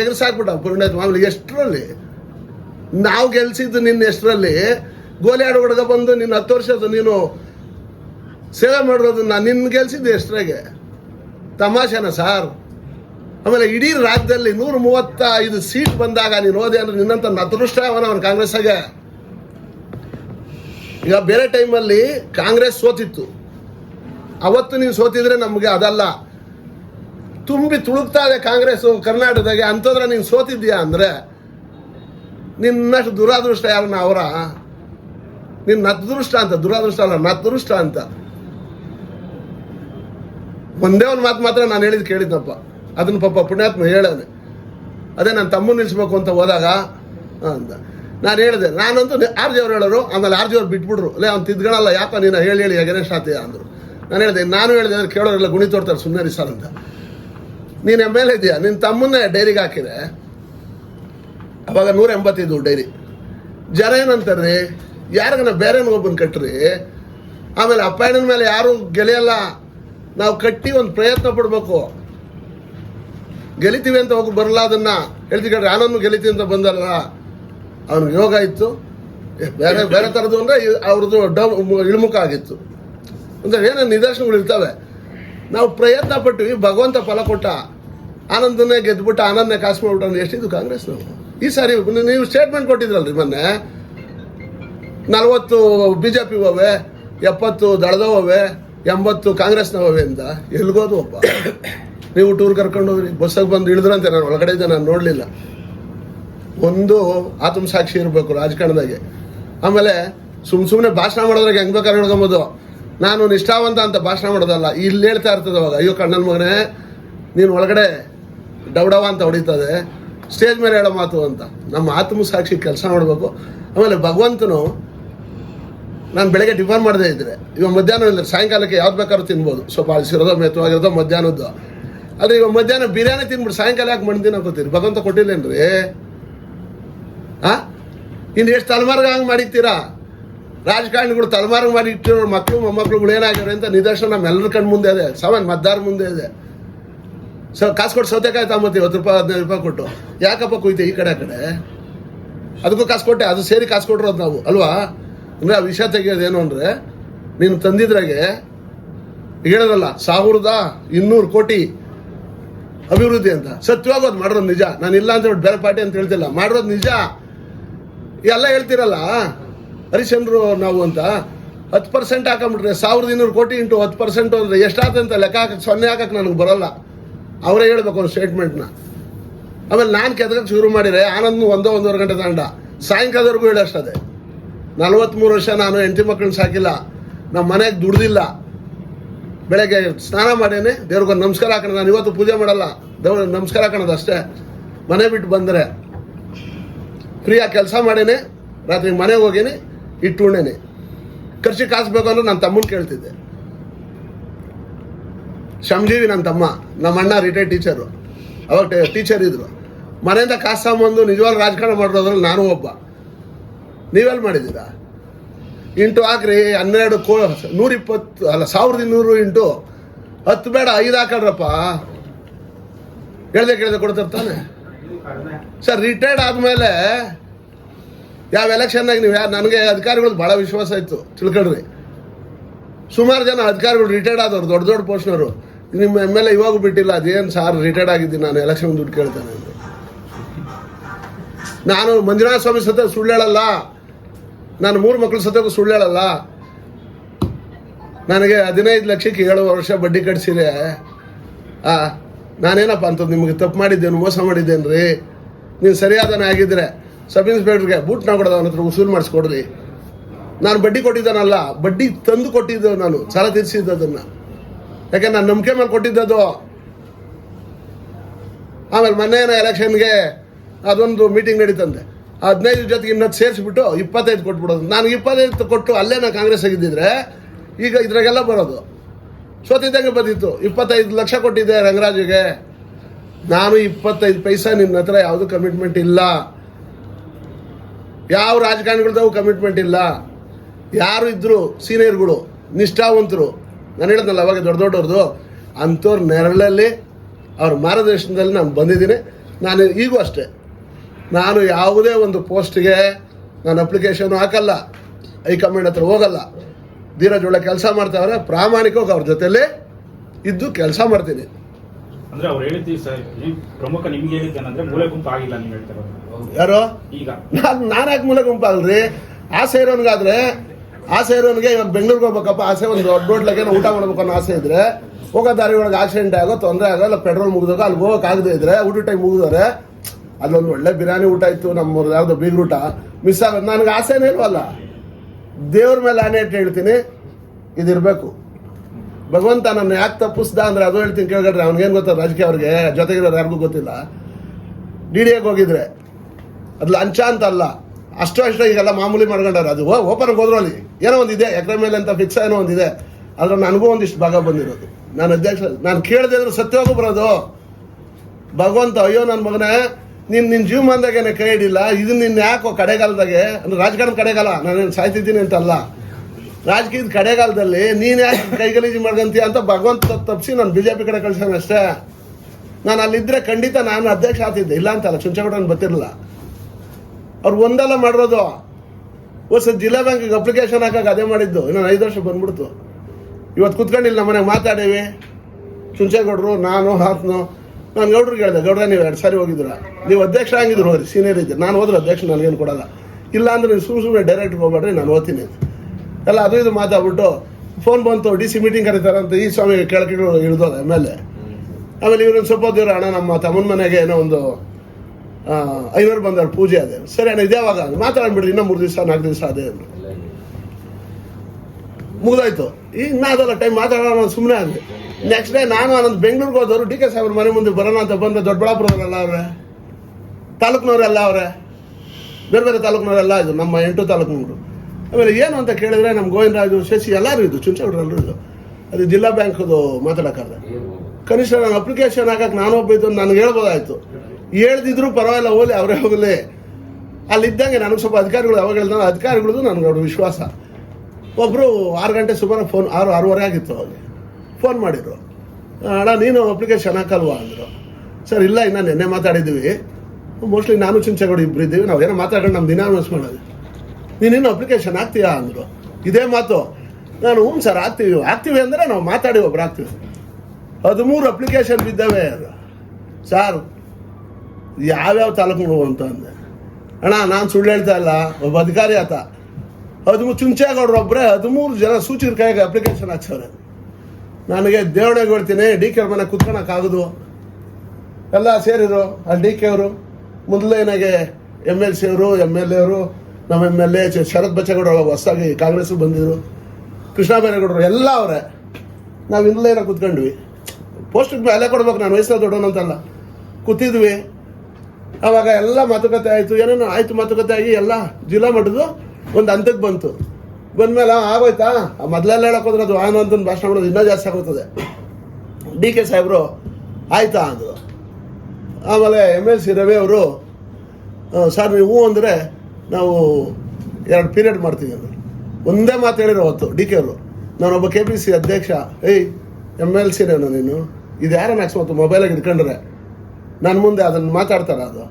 ಎಗರ್ಸಾಕ್ಬಿಟ್ಟ ಪುಣ್ಯಾತ್ ಮಾಮೂಲಿ ಎಷ್ಟರಲ್ಲಿ. ನಾವು ಗೆಲ್ಸಿದ್ದು ನಿನ್ನ ಎಷ್ಟರಲ್ಲಿ? ಗೋಲಿ ಹೊಡೆದ ಬಂದು ನಿನ್ನ ಹತ್ತು ವರ್ಷದ ನೀನು ಸೇವೆ ಮಾಡಿರೋದನ್ನ ನಿನ್ನ ಗೆಲ್ಸಿದ್ದು ಎಷ್ಟರಾಗೆ? ತಮಾಷೆನ ಸಾರ್? ಆಮೇಲೆ ಇಡೀ ರಾಜ್ಯದಲ್ಲಿ ನೂರ ಮೂವತ್ತ ಐದು ಸೀಟ್ ಬಂದಾಗ ನೀನು ಹೋದೆ ಅಂದ್ರೆ ನಿನ್ನಂತ ಅದೃಷ್ಟ ಅವನ ಅವನ ಕಾಂಗ್ರೆಸ್ಸಾಗೆ ಈಗ ಬೇರೆ ಟೈಮಲ್ಲಿ ಕಾಂಗ್ರೆಸ್ ಸೋತಿತ್ತು. ಅವತ್ತು ನೀನು ಸೋತಿದ್ರೆ ನಮಗೆ ಅದಲ್ಲ. ತುಂಬಿ ತುಳುಕ್ತಾ ಇದೆ ಕಾಂಗ್ರೆಸ್ ಕರ್ನಾಟಕದಾಗೆ. ಅಂಥದ್ರ ನೀನು ಸೋತಿದ್ಯಾ ಅಂದ್ರೆ ನಿನ್ನಷ್ಟು ದುರಾದೃಷ್ಟ ಯಾರನ್ನ ಅವರ? ನಿನ್ನ ನದೃಷ್ಟ ಅಂತ, ದುರಾದೃಷ್ಟ ಅಲ್ಲ ನದೃಷ್ಟ ಅಂತ. ಒಂದೇ ಒಂದು ಮಾತು ಮಾತ್ರ ನಾನು ಹೇಳಿದ್ ಕೇಳಿದ್ನಪ್ಪ ಅದನ್ನ ಪಾಪ ಪುಣ್ಯಾತ್ಮ ಹೇಳದೆ. ಅದೇ ನನ್ನ ತಮ್ಮ ನಿಲ್ಲಿಸ್ಬೇಕು ಅಂತ ಹೋದಾಗ ಅಂತ. ನಾನು ಹೇಳಿದೆ, ನಾನಂತೂ ಆರ್ ಜಿ ಅವ್ರು ಹೇಳೋರು, ಆಮೇಲೆ ಆರ್ ಜಿ ಅವ್ರು ಬಿಟ್ಬಿಟ್ರು. ಅಲ್ಲೇ ಅವ್ನು ತಿದ್ಗಳಲ್ಲ ಯಾಕ ನೀನು ಹೇಳಿ ಹೇಳಿ ಗಣೇಶ ಆತೀಯ ಅಂದರು. ನಾನು ಹೇಳಿದೆ ನಾನು ಹೇಳಿದೆ ಅಂದ್ರೆ ಕೇಳೋರೆಲ್ಲ ಗುಣಿ ತೋರ್ತಾರೆ ಸುಮ್ಮನೆ ಸರ್ ಅಂತ. ನೀನು ಎಂ ಎಲ್ ಇದೆಯಾ? ನಿನ್ನ ತಮ್ಮನ್ನೇ ಡೈರಿಗೆ ಹಾಕಿದೆ ಅವಾಗ ನೂರ ಎಂಬತ್ತೈದು ಡೈರಿ. ಜನ ಏನಂತಾರೆ ಯಾರಿಗನ ಬೇರೆ ಒಬ್ಬನ ಕಟ್ಟ್ರಿ ಆಮೇಲೆ ಅಪ್ಪಾಯಣ್ಣನ ಮೇಲೆ ಯಾರು ಗೆಲೆಯಲ್ಲ ನಾವು ಕಟ್ಟಿ ಒಂದು ಪ್ರಯತ್ನ ಪಡ್ಬೇಕು. ಗೆಲಿತೀವಿ ಅಂತ ಹೋಗಿ ಬರಲ್ಲ ಅದನ್ನ. ಹೇಳ್ತಿ ಕಣ್ರಿ ಆನನ್ನು ಗೆಲಿತೀವಿ ಅಂತ ಬಂದಲ್ಲ. ಅವ್ನಿಗೆ ಯೋಗ ಇತ್ತು. ಬೇರೆ ಬೇರೆ ಥರದ್ದು ಅಂದರೆ ಅವ್ರದ್ದು ಡ ಇಳಿಮುಖ ಆಗಿತ್ತು. ಅಂದರೆ ಏನೇನು ನಿದರ್ಶನಗಳು ಇರ್ತವೆ. ನಾವು ಪ್ರಯತ್ನ ಪಟ್ವಿ, ಭಗವಂತ ಫಲ ಕೊಟ್ಟ. ಆನಂದನೇ ಗೆದ್ಬಿಟ್ಟು, ಆನಂದನೇ ಕಾಸು ಮಾಡ್ಬಿಟ್ಟು ಎಷ್ಟಿದ್ದು ಕಾಂಗ್ರೆಸ್ ನಾವು ಈ ಸಾರಿ ನೀವು ಸ್ಟೇಟ್ಮೆಂಟ್ ಕೊಟ್ಟಿದ್ರಲ್ರಿ ಮೊನ್ನೆ. ನಲವತ್ತು ಬಿ ಜೆ ಪಿ ಹೋವೆ, ಎಪ್ಪತ್ತು ದಳದವವೆ ಎಂಬತ್ತು ಕಾಂಗ್ರೆಸ್ನವೇ ಅಂತ. ಎಲ್ಗೋದು ಒಬ್ಬ ನೀವು ಟೂರ್ ಕರ್ಕೊಂಡು ಹೋಗ್ರಿ ಬಸ್ಸಾಗ ಬಂದು ಇಳಿದ್ರಂತೆ ನಾನು, ಒಳಗಡೆ ಇದ್ದೆ, ನಾನು ನೋಡಲಿಲ್ಲ. ಒಂದು ಆತ್ಮಸಾಕ್ಷಿ ಇರಬೇಕು ರಾಜಕಾರಣದಾಗೆ. ಆಮೇಲೆ ಸುಮ್ ಸುಮ್ಮನೆ ಭಾಷಣ ಮಾಡೋದ್ರಾಗ ಹೆಂಗ್ ಬೇಕಾದ್ರೆ ಹೇಳ್ಕೊಬೋದು. ನಾನು ನಿಷ್ಠಾವಂತ ಅಂತ ಭಾಷಣ ಮಾಡೋದಲ್ಲ, ಇಲ್ಲಿ ಹೇಳ್ತಾ ಇರ್ತದೆ ಅವಾಗ. ಅಯ್ಯೋ ಕಣ್ಣನ ಮಗನೇ, ನೀನು ಒಳಗಡೆ ಡೌಡವ ಅಂತ ಹೊಡಿತದೆ. ಸ್ಟೇಜ್ ಮೇಲೆ ಹೇಳೋ ಮಾತು ಅಂತ. ನಮ್ಮ ಆತ್ಮ ಸಾಕ್ಷಿ ಕೆಲಸ ಮಾಡಬೇಕು. ಆಮೇಲೆ ಭಗವಂತನು ನಾನು ಬೆಳಗ್ಗೆ ಟಿಫನ್ ಮಾಡದೇ ಇದ್ರೆ, ಇವಾಗ ಮಧ್ಯಾಹ್ನ ಇಲ್ಲ ಸಾಯಂಕಾಲಕ್ಕೆ ಯಾವ್ದು ಬೇಕಾದ್ರೂ ತಿನ್ಬೋದು. ಸ್ವಲ್ಪ ಅಳಿಸಿರೋದೋ ಮೆತ್ತವಾಗಿರೋದೋ ಮಧ್ಯಾಹ್ನದ್ದು. ಆದರೆ ಇವಾಗ ಮಧ್ಯಾಹ್ನ ಬಿರಿಯಾನಿ ತಿನ್ಬಿಟ್ಟು ಸಾಯಂಕಾಲ ಯಾಕೆ ಮಣ್ಣು ತಿನ್ನಕೋತೀರಿ ಭಗವಂತ ಕೊಟ್ಟಿಲ್ಲೇನ್ರಿ? ಆ? ಇನ್ನು ಎಷ್ಟು ತಲೆಮಾರ್ಗ ಹಂಗೆ ಮಾಡಿರ್ತೀರಾ? ರಾಜಕಾರಣಿಗಳು ತಲೆಮಾರ್ಗ ಮಾಡಿ ಇಟ್ಟಿರೋ ಮಕ್ಕಳು ಮೊಮ್ಮಕ್ಳುಗಳು ಏನಾಗ್ಯಾರ ಅಂತ ನಿದರ್ಶನ ನಮ್ಮೆಲ್ಲರ ಕಣ್ಣು ಮುಂದೆ ಇದೆ. ಸಾಮಾನ್ಯ ಮತದಾರ ಮುಂದೆ ಇದೆ. ಸೊ ಕಾಸು ಕೊಟ್ಟು ಸೌತೆಕಾಯಿ ತಗೊಂಬತ್ತೀವಿ ಹತ್ತು ರೂಪಾಯಿ, ಹದಿನೈದು ರೂಪಾಯಿ ಕೊಟ್ಟು. ಯಾಕಪ್ಪ ಕುಯ್ತೆ ಈ ಕಡೆ, ಆ ಕಡೆ? ಅದಕ್ಕೂ ಕಾಸು ಕೊಟ್ಟೆ, ಅದು ಸೇರಿ ಕಾಸು ಕೊಟ್ಟಿರೋದು ನಾವು, ಅಲ್ವಾ? ಅಂದರೆ ಆ ವಿಷಯ ಏನು ಅಂದರೆ, ನೀನು ತಂದಿದ್ರಾಗೆ ಹೇಳೋದಲ್ಲ ಸಾವಿರದ ಇನ್ನೂರು ಕೋಟಿ ಅಭಿವೃದ್ಧಿ ಅಂತ. ಸತ್ಯವಾಗಿ ಅದು ಮಾಡಿರೋದು ನಿಜ. ನಾನು ಇಲ್ಲ ಅಂತ ಹೇಳಿ ಬೇರೆ ಪಾರ್ಟಿ ಅಂತ ಹೇಳ್ತಿಲ್ಲ. ಮಾಡಿರೋದು ನಿಜ. ಎಲ್ಲ ಹೇಳ್ತಿರಲ್ಲ, ಹರಿಶ್ಚಂದ್ರು ನಾವು ಅಂತ, ಹತ್ತು ಪರ್ಸೆಂಟ್ ಹಾಕೊಂಬಿಟ್ರೆ ಸಾವಿರದ ಇನ್ನೂರು ಕೋಟಿ ಇಂಟು ಹತ್ತು ಪರ್ಸೆಂಟು ಅಂದರೆ ಅಂತ ಲೆಕ್ಕ ಹಾಕಕ್ಕೆ, ಸೊನ್ನೆ ಹಾಕಕ್ಕೆ ನನಗೆ ಬರಲ್ಲ. ಅವರೇ ಹೇಳ್ಬೇಕು ಒಂದು ಸ್ಟೇಟ್ಮೆಂಟ್ನ ಆಮೇಲೆ ನಾನು ಕೆದಕಕ್ಕೆ ಶುರು ಮಾಡಿದರೆ ಆನಂದ್ ಒಂದೋ ಒಂದೂವರೆ ಗಂಟೆ ತಂಡ. ಸಾಯಂಕಾಲದವರೆಗೂ ಹೇಳಷ್ಟದೆ ನಲವತ್ತ್ಮೂರು ವರ್ಷ ನಾನು ಹೆಂಡತಿ ಮಕ್ಕಳನ್ನ ಸಾಕಿಲ್ಲ. ನಮ್ಮ ಮನೆಗೆ ದುಡ್ದಿಲ್ಲ. ಬೆಳಗ್ಗೆ ಸ್ನಾನ ಮಾಡೇನೆ ದೇವ್ರಿಗೊಂದು ನಮಸ್ಕಾರ ಹಾಕೋಣ. ನಾನು ಇವತ್ತು ಪೂಜೆ ಮಾಡಲ್ಲ. ದೇವ್ರ ನಮಸ್ಕಾರ ಹಾಕೋಣದು ಅಷ್ಟೇ. ಮನೆ ಬಿಟ್ಟು ಬಂದರೆ ಫ್ರೀಯಾಗಿ ಕೆಲಸ ಮಾಡೇನೆ ರಾತ್ರಿ ಮನೆಗೆ ಹೋಗೇನೆ ಇಟ್ಟು ಉಣ್ಣೇನೆ. ಖರ್ಚಿಗೆ ಕಾಸು ಅಂದ್ರೆ ನನ್ನ ತಮ್ಮನ ಕೇಳ್ತಿದ್ದೆ. ಶ್ರಮಜೀವಿ ನನ್ನ ತಮ್ಮ, ನಮ್ಮ ಅಣ್ಣ ರಿಟೈರ್ಡ್ ಟೀಚರು ಅವಾಗ ಟೀಚರ್ ಇದ್ರು. ಮನೆಯಿಂದ ಕಾಸು ತಗೊಂಬಂದು ನಿಜವಾಗ್ಲೂ ರಾಜಕಾರಣ ಮಾಡಿರೋದ್ರಲ್ಲಿ ನಾನು ಒಬ್ಬ. ನೀವೆಲ್ಲಿ ಮಾಡಿದ್ದೀರಾ? ಇಂಟು ಹಾಕ್ರಿ ಹನ್ನೆರಡು ಕೋ ನೂರಿಪ್ಪತ್ತು ಅಲ್ಲ, ಸಾವಿರದ ಇನ್ನೂರು ಇಂಟು ಹತ್ತು ಬೇಡ, ಐದು ಹಾಕಡ್ರಪ್ಪ. ಹೇಳ್ದೆ ಕೇಳ್ದೆ ಕೊಡ್ತಾರೆ ತಾನೆ. ಸರ್ ರಿಟೈರ್ಡ್ ಆದಮೇಲೆ ಯಾವ ಎಲೆಕ್ಷನ್ನಾಗ ನೀವು ಯಾರು ನನಗೆ ಅಧಿಕಾರಿಗಳು ಭಾಳ ವಿಶ್ವಾಸ ಇತ್ತು, ತಿಳ್ಕೊಳ್ರಿ. ಸುಮಾರು ಜನ ಅಧಿಕಾರಿಗಳು ರಿಟೈರ್ಡ್ ಆದವ್ರು, ದೊಡ್ಡ ದೊಡ್ಡ ಪೋಸ್ಟ್ನವರು ನಿಮ್ಮ ಎಂ ಎಲ್ ಎ ಇವಾಗೂ ಬಿಟ್ಟಿಲ್ಲ ಅದೇನು ಸಾರ್ ರಿಟೈರ್ಡ್ ಆಗಿದ್ದೀನಿ ನಾನು ಎಲೆಕ್ಷನ್ ದುಡ್ಡು ಕೇಳ್ತೇನೆ. ನಾನು ಮಂಜುನಾಥ ಸ್ವಾಮಿ ಸತ ಸುಳ್ಳು ಹೇಳಲ್ಲ. ನಾನು ಮೂರು ಮಕ್ಕಳು ಸತಕ್ಕೂ ಸುಳ್ಳು ಹೇಳಲ್ಲ. ನನಗೆ ಹದಿನೈದು ಲಕ್ಷಕ್ಕೆ ಏಳು ವರ್ಷ ಬಡ್ಡಿ ಕಟ್ಸಿದೆ. ಆ, ನಾನೇನಪ್ಪ ಅಂತ ನಿಮಗೆ ತಪ್ಪು ಮಾಡಿದ್ದೇನು, ಮೋಸ ಮಾಡಿದ್ದೇನು ರೀ? ನೀವು ಸರಿಯಾದನೆ ಆಗಿದ್ರೆ ಸಬ್ ಇನ್ಸ್ಪೆಕ್ಟ್ರಿಗೆ ಬೂಟ್ ಕೊಡೋದು ಅವನ ಹತ್ರ ವಸೂಲು ಮಾಡಿಸ್ಕೊಡ್ರಿ. ನಾನು ಬಡ್ಡಿ ಕೊಟ್ಟಿದ್ದಾನಲ್ಲ, ಬಡ್ಡಿ ತಂದು ಕೊಟ್ಟಿದ್ದೆ ನಾನು, ಸಾಲ ತೀರಿಸಿದ್ದು ಅದನ್ನು ಯಾಕೆ ನಾನು ನಂಬಿಕೆ ಮೇಲೆ ಕೊಟ್ಟಿದ್ದದು? ಆಮೇಲೆ ಮೊನ್ನೆನ ಎಲೆಕ್ಷನ್ಗೆ ಅದೊಂದು ಮೀಟಿಂಗ್ ನಡೀತಂತೆ. ಹದಿನೈದು ಜೊತೆಗೆ ಇನ್ನೊಂದು ಸೇರಿಸ್ಬಿಟ್ಟು ಇಪ್ಪತ್ತೈದು ಕೊಟ್ಬಿಡೋದು. ನಾನು ಇಪ್ಪತ್ತೈದು ಕೊಟ್ಟು ಅಲ್ಲೇ ನಾನು ಕಾಂಗ್ರೆಸ್ ಆಗಿದ್ದಿದ್ರೆ ಈಗ ಇದ್ರಾಗೆಲ್ಲ ಬರೋದು. ಸೋತಿದ್ದಂಗೆ ಬಂದಿತ್ತು. ಇಪ್ಪತ್ತೈದು ಲಕ್ಷ ಕೊಟ್ಟಿದ್ದೆ ರಂಗರಾಜಿಗೆ. ನಾನು ಇಪ್ಪತ್ತೈದು ಪೈಸಾ ನಿನ್ನ ಹತ್ರ ಯಾವುದು ಕಮಿಟ್ಮೆಂಟ್ ಇಲ್ಲ. ಯಾವ ರಾಜಕಾರಣಿಗಳ್ದಾವು ಕಮಿಟ್ಮೆಂಟ್ ಇಲ್ಲ. ಯಾರು ಇದ್ರು ಸೀನಿಯರ್ಗಳು, ನಿಷ್ಠಾವಂತರು ನಾನು ಹೇಳಿದ್ನಲ್ಲ ಅವಾಗ ದೊಡ್ಡ ದೊಡ್ಡವ್ರದ್ದು ಅಂಥವ್ರ ನೆರಳಲ್ಲಿ ಅವ್ರ ಮಾರ್ಗದರ್ಶನದಲ್ಲಿ ನಾನು ಬಂದಿದ್ದೀನಿ. ನಾನು ಈಗೂ ಅಷ್ಟೇ. ನಾನು ಯಾವುದೇ ಒಂದು ಪೋಸ್ಟ್ಗೆ ನಾನು ಅಪ್ಲಿಕೇಶನ್ ಹಾಕಲ್ಲ. ಹೈಕಮಾಂಡ್ ಹತ್ರ ಹೋಗಲ್ಲ. ಧೀರಜ್ ಒಳ್ಳೆ ಕೆಲಸ ಮಾಡ್ತಾವ್ರೆ ಪ್ರಾಮಾಣಿಕವಾಗಿ ಅವ್ರ ಜೊತೆಲಿ ಇದ್ದು ಕೆಲಸ ಮಾಡ್ತೀನಿ. ಅಂದ್ರೆ ಅವ್ರು ಹೇಳ್ತೀವಿ ಸರ್ ಈ ಪ್ರಮುಖ ನಿಮ್ಗೆ ಹೇಳಿದ್ದೇನಂದ್ರೆ ಮೂಲೆ ಗುಂಪು ಆಗಿಲ್ಲ ನೀವು ಹೇಳ್ತಾರೆ ಯಾರು? ಈಗ. ನಾನು ಯಾಕೆ ಮೂಲೆ ಗುಂಪಲ್ರಿ ಆಸೆ ಇರೋನ್ಗಾದ್ರೆ ಆಸೆ ಇರೋನ್ಗೆ ಇವಾಗ ಬೆಂಗಳೂರಿಗೆ ಹೋಗ್ಬೇಕಪ್ಪ, ಆಸೆ ಒಂದು ದೊಡ್ಡ ಹೋಟ್ಲಾಗೆ ಊಟ ಮಾಡ್ಬೇಕು ಅನ್ನೋ ಆಸೆ ಇದ್ರೆ, ಹೋಗೋ ದಾರಿ ಒಳಗೆ ಆಕ್ಸಿಡೆಂಟ್ ಆಗೋ ತೊಂದರೆ ಆಗೋ ಇಲ್ಲ ಪೆಟ್ರೋಲ್ ಮುಗಿದಾಗ ಅಲ್ಲಿ ಹೋಗೋಕ್ಕಾಗದೇ ಇದ್ರೆ ಊಟ ಟೈಮ್ ಮುಗಿದವ್ರೆ ಅಲ್ಲೊಂದು ಒಳ್ಳೆ ಬಿರಿಯಾನಿ ಊಟ ಇತ್ತು ನಮ್ಮ ಯಾವ್ದೋ ಬೀಗ್ರ ಊಟ ಮಿಸ್ ಆಗೋದು. ನನಗೆ ಆಸೆನೇ ಇಲ್ವಲ್ಲ. ದೇವ್ರ ಮೇಲೆ ಆನೆ ಇಟ್ಟು ಹೇಳ್ತೀನಿ, ಇದಿರಬೇಕು. ಭಗವಂತ ನನ್ನ ಯಾಕೆ ತಪ್ಪಿಸ್ದ ಅಂದ್ರೆ ಅದು ಹೇಳ್ತೀನಿ ಕೇಳ್ಕೊಂಡ್ರೆ ಅವ್ನಿಗೇನು ಗೊತ್ತಾ ರಾಜಕೀಯ ಅವ್ರಿಗೆ, ಜೊತೆಗಿರೋರು ಯಾರಿಗೂ ಗೊತ್ತಿಲ್ಲ. ಡಿ ಡಿ ಹೋಗಿದ್ರೆ ಅದು ಲಂಚ ಅಂತ ಅಲ್ಲ. ಅಷ್ಟು ಅಷ್ಟೇ ಈಗೆಲ್ಲ ಮಾಮೂಲಿ ಮಾಡ್ಕೊಂಡಾರೆ ಅದು ಓಪನ್ಗೆ ಹೋದ್ರು ಅಲ್ಲಿ ಏನೋ ಒಂದಿದೆ ಎಕರೆ ಮೇಲೆ ಅಂತ ಫಿಕ್ಸ್ ಏನೋ ಒಂದಿದೆ ಅದ್ರ ನನಗೂ ಒಂದಿಷ್ಟು ಭಾಗ ಬಂದಿರೋದು. ನಾನು ಅಧ್ಯಕ್ಷ ನಾನು ಕೇಳದೆ ಅಂದ್ರೆ ಸತ್ಯವಾಗೂ ಬರೋದು. ಭಗವಂತ, ಅಯ್ಯೋ ನನ್ನ ಮಗನೇ ನಿನ್ನ ನಿನ್ನ ಜೀವಮಾನದಾಗೇನೆ ಕೈ ಹಿಡಿಲ್ಲ ಇದು ನಿನ್ನ ಯಾಕೋ ಕಡೆಗಾಲದಾಗೆ? ಅಂದ್ರೆ ರಾಜಕಾರಣದ ಕಡೆಗಾಲ, ನಾನೇನು ಸಾಯ್ತಿದ್ದೀನಿ ಅಂತಲ್ಲ. ರಾಜಕೀಯದ ಕಡೆಗಾಲದಲ್ಲಿ ನೀನು ಯಾಕೆ ಕೈಗಲೀಜು ಮಾಡ್ಕೊಂತೀಯ ಅಂತ ಭಗವಂತ ತಪ್ಪಿಸಿ ನಾನು ಬಿ ಜೆ ಪಿ ಕಡೆ ಕಳ್ಸೋಣ ಅಷ್ಟೇ ನಾನು ಅಲ್ಲಿದ್ದರೆ ಖಂಡಿತ ನಾನು ಅಧ್ಯಕ್ಷ ಆಗ್ತಿದ್ದೆ. ಇಲ್ಲ ಅಂತಲ್ಲ ಚುಂಚಗೌಡ ನಾನು ಗೊತ್ತಿರಲಿಲ್ಲ ಅವ್ರು ಒಂದಲ್ಲ ಮಾಡಿರೋದು. ಹೊಸ ಜಿಲ್ಲಾ ಬ್ಯಾಂಕಿಗೆ ಅಪ್ಲಿಕೇಶನ್ ಹಾಕಕ್ಕೆ ಅದೇ ಮಾಡಿದ್ದು. ಇನ್ನೊಂದು ಐದು ವರ್ಷ ಬಂದ್ಬಿಡ್ತು. ಇವತ್ತು ಕುತ್ಕೊಂಡಿಲ್ಲ ನಮ್ಮ ಮನೆಗೆ ಮಾತಾಡೀವಿ. ಚುಂಚೇಗೌಡರು, ನಾನು, ಹಾತ್ನು. ನಾನು ಗೌಡ್ರಿಗೆ ಹೇಳಿದೆ, ಗೌಡ್ರ ನೀವು ಎರಡು ಸಾರಿ ಹೋಗಿದ್ರ ನೀವು ಅಧ್ಯಕ್ಷ ಆಗಿದ್ರು ಹೋಗ್ರಿ ಸೀನಿಯರ್ ಇದ್ದೆ ನಾನು ಹೋದ್ರೆ ಅಧ್ಯಕ್ಷ ನನಗೇನು ಕೊಡಲ್ಲ. ಇಲ್ಲ ಅಂದ್ರೆ ನೀವು ಸುಮ್ಮ ಸುಮ್ಮನೆ ಡೈರೆಕ್ಟ್ ಹೋಗ್ಬೇಡ್ರಿ, ನಾನು ಓದ್ತೀನಿ. ಎಲ್ಲ ಅದು ಇದು ಮಾತಾಡ್ಬಿಟ್ಟು ಫೋನ್ ಬಂತು ಡಿ ಸಿ ಮೀಟಿಂಗ್ ಅಂತ ಈ ಸ್ವಾಮಿ ಎಂ ಎಲ್ ಎ. ಆಮೇಲೆ ಇವ್ರನ್ನ ಸ್ವಲ್ಪ ಹೊತ್ತಿದ್ರು ಅಣ್ಣ, ನಮ್ಮ ತಮ್ಮನ ಮನೆಗೆ ಏನೋ ಒಂದು ಐನೂರು ಬಂದಾರ ಪೂಜೆ ಅದೇ ಸರಿ ಅಣ್ಣ, ಇದೇ ಅವಾಗ ಮಾತಾಡ್ಬಿಡ್ರಿ, ಇನ್ನೂ ಮೂರು ದಿವಸ, ನಾಲ್ಕು ದಿವಸ ಅದೇ ಅಂದ್ರೆ. ಮುಗ್ದಾಯ್ತು. ಈಗ ನಾ ಟೈಮ್ ಮಾತಾಡೋಣ ಸುಮ್ಮನೆ ಅಂದೆ ನೆಕ್ಸ್ಟ್ ಡೇ ನಾನು ಅನ್ನೋದು ಬೆಂಗಳೂರಿಗೆ ಹೋದವರು ಡಿ ಕೆ ಸಾಹೇಬ್ರ ಮನೆ ಮುಂದೆ ಬರೋಣ ಅಂತ ಬಂದ್ರೆ ದೊಡ್ಡಬಳ್ಳಾಪುರದವರೆಲ್ಲ ಅವ್ರೆ. ತಾಲೂಕ್ನವರೆಲ್ಲ ಅವರೇ. ಬೇರೆ ಬೇರೆ ತಾಲೂಕ್ನವರೆಲ್ಲ ಇದು ನಮ್ಮ ಎಂಟು ತಾಲೂಕಿನವರು. ಆಮೇಲೆ ಏನು ಅಂತ ಕೇಳಿದ್ರೆ ನಮ್ಮ ಗೋವಿಂದರಾಜು ಶಶಿ, ಎಲ್ಲರೂ ಇದು ಎಲ್ಲರೂ ಇದು. ಅದು ಜಿಲ್ಲಾ ಬ್ಯಾಂಕ್ದು ಮಾತಾಡೋಕ್ಕಾಗಲ್ಲ ಕನಿಷ್ಠ ನಾನು ಅಪ್ಲಿಕೇಶನ್ ಹಾಕಕ್ಕೆ ನಾನು ಒಬ್ಬ ಇದ್ದು ನನಗೆ ಹೇಳ್ಬೋದಾಯ್ತು. ಹೇಳ್ದಿದ್ರು ಪರವಾಗಿಲ್ಲ ಹೋಗ್ಲಿ ಅವರೇ ಹೋಗಲಿ. ಅಲ್ಲಿದ್ದಂಗೆ ನನಗೆ ಸ್ವಲ್ಪ ಅಧಿಕಾರಿಗಳು ಯಾವಾಗ ಹೇಳ್ದ ಅಧಿಕಾರಿಗಳದ್ದು ನನಗೆ ಅವ್ರ ವಿಶ್ವಾಸ. ಒಬ್ಬರು ಆರು ಗಂಟೆ ಸುಮಾರು ಫೋನ್, ಆರು, ಆರೂವರೆ ಆಗಿತ್ತು ಅವಾಗ. ಫೋನ್ ಮಾಡಿದ್ರು. ಅಣ್ಣ, ನೀನು ಅಪ್ಲಿಕೇಶನ್ ಹಾಕಲ್ವಾ ಅಂದರು. ಸರ್, ಇಲ್ಲ, ಇನ್ನು ನೆನ್ನೆ ಮಾತಾಡಿದ್ದೀವಿ. ಮೋಸ್ಟ್ಲಿ ನಾನು ಚುಂಚೆಗೌಡ ಇಬ್ಬರು ಇದ್ದೀವಿ. ನಾವು ಏನೋ ಮಾತಾಡೋಣ ನಮ್ಮ ದಿನ ಅನೌನ್ಸ್ ಮಾಡೋದು. ನೀನೇನು ಅಪ್ಲಿಕೇಶನ್ ಹಾಕ್ತೀಯಾ ಅಂದರು. ಇದೇ ಮಾತು. ನಾನು ಹ್ಞೂ ಸರ್, ಹಾಕ್ತೀವಿ. ಹಾಕ್ತೀವಿ ಅಂದರೆ ನಾವು ಮಾತಾಡಿ ಒಬ್ರು ಹಾಕ್ತೀವಿ ಹದಿಮೂರು ಅಪ್ಲಿಕೇಶನ್ ಬಿದ್ದಾವೆ ಸರ್ ಯಾವ್ಯಾವ ತಾಲೂಕು ಅಂತ ಅಂದೆ. ಅಣ್ಣ, ನಾನು ಸುಳ್ಳು ಹೇಳ್ತಾ ಇಲ್ಲ, ಒಬ್ಬ ಅಧಿಕಾರಿ ಆತ. ಹದಿಮೂರು ಚುಂಚೇಗೌಡರು ಒಬ್ಬರೇ ಹದಿಮೂರು ಜನ ಸೂಚಿ ಕೈಗೆ ಅಪ್ಲಿಕೇಶನ್ ಹಾಕ್ಸವ್ರೆ ನನಗೆ ದೇವಣಿಗೆ ಹೇಳ್ತೀನಿ, ಡಿ ಕೆ ಮನೆ ಕುತ್ಕೊಳಕ್ಕಾಗೋದು ಎಲ್ಲ ಸೇರಿದ್ರು, ಅಲ್ಲಿ ಡಿ ಕೆ ಅವರು ಮೊದಲೇನಾಗೆ ಎಂ ಎಲ್ ಸಿ ಅವರು ಎಂ ಎಲ್ ಎ ಅವರು, ನಮ್ಮ ಎಂ ಎಲ್ ಎ ಶರತ್ ಬಚ್ಚೇಗೌಡರು ಅವಾಗ ಹೊಸದಾಗಿ ಕಾಂಗ್ರೆಸ್ ಬಂದಿದ್ರು, ಕೃಷ್ಣ ಬೈರೇಗೌಡರು ಎಲ್ಲ ಅವರೇ. ನಾವು ಇಲ್ಲೇ ಏನೋ ಕುತ್ಕೊಂಡ್ವಿ. ಪೋಸ್ಟಿಗೆ ಕೊಡ್ಬೇಕು, ನಾನು ವಯಸ್ಸಿನ ದೊಡ್ಡವನಂತಲ್ಲ. ಕೂತಿದ್ವಿ. ಅವಾಗ ಎಲ್ಲ ಮಾತುಕತೆ ಆಯಿತು, ಏನೇನೋ ಆಯಿತು ಮಾತುಕತೆ ಆಗಿ ಎಲ್ಲ ಜಿಲ್ಲಾ ಮಟ್ಟದ್ದು ಒಂದು ಹಂತಕ್ಕೆ ಬಂತು. ಬಂದಮೇಲೆ ಆಗೋಯ್ತಾ? ಮೊದಲೆಲ್ಲ ಹೇಳಕ್ ಹೋದ್ರೆ ಅದು ಅಂತ ಭಾಷಣ ಮಾಡೋದು ಇನ್ನೂ ಜಾಸ್ತಿ ಆಗುತ್ತದೆ ಡಿ ಕೆ ಸಾಹೇಬ್ರು, ಆಯ್ತಾ ಅಂದರು ಆಮೇಲೆ ಎಂ ಎಲ್ ಸಿ ರವಿ ಅವರು ಸರ್, ನೀವು ಅಂದರೆ ನಾವು ಎರಡು ಪೀರಿಯಡ್ ಮಾಡ್ತೀವಿ ಅಂದರು ಒಂದೇ ಮಾತು ಹೇಳಿರೋ ಅವತ್ತು ಡಿ ಕೆ ಅವರು, ನಾನೊಬ್ಬ ಕೆ ಪಿ ಸಿ ಅಧ್ಯಕ್ಷ, ಏಯ್ ಎಂ ಎಲ್ ಸಿನೇನು ನೀನು? ಇದು ಯಾರನ್ನ ಅಕಸ್ಮಾತ್ ಮೊಬೈಲಾಗಿ ಇಟ್ಕೊಂಡ್ರೆ ನನ್ನ ಮುಂದೆ ಅದನ್ನು ಮಾತಾಡ್ತಾರೆ ಅದು.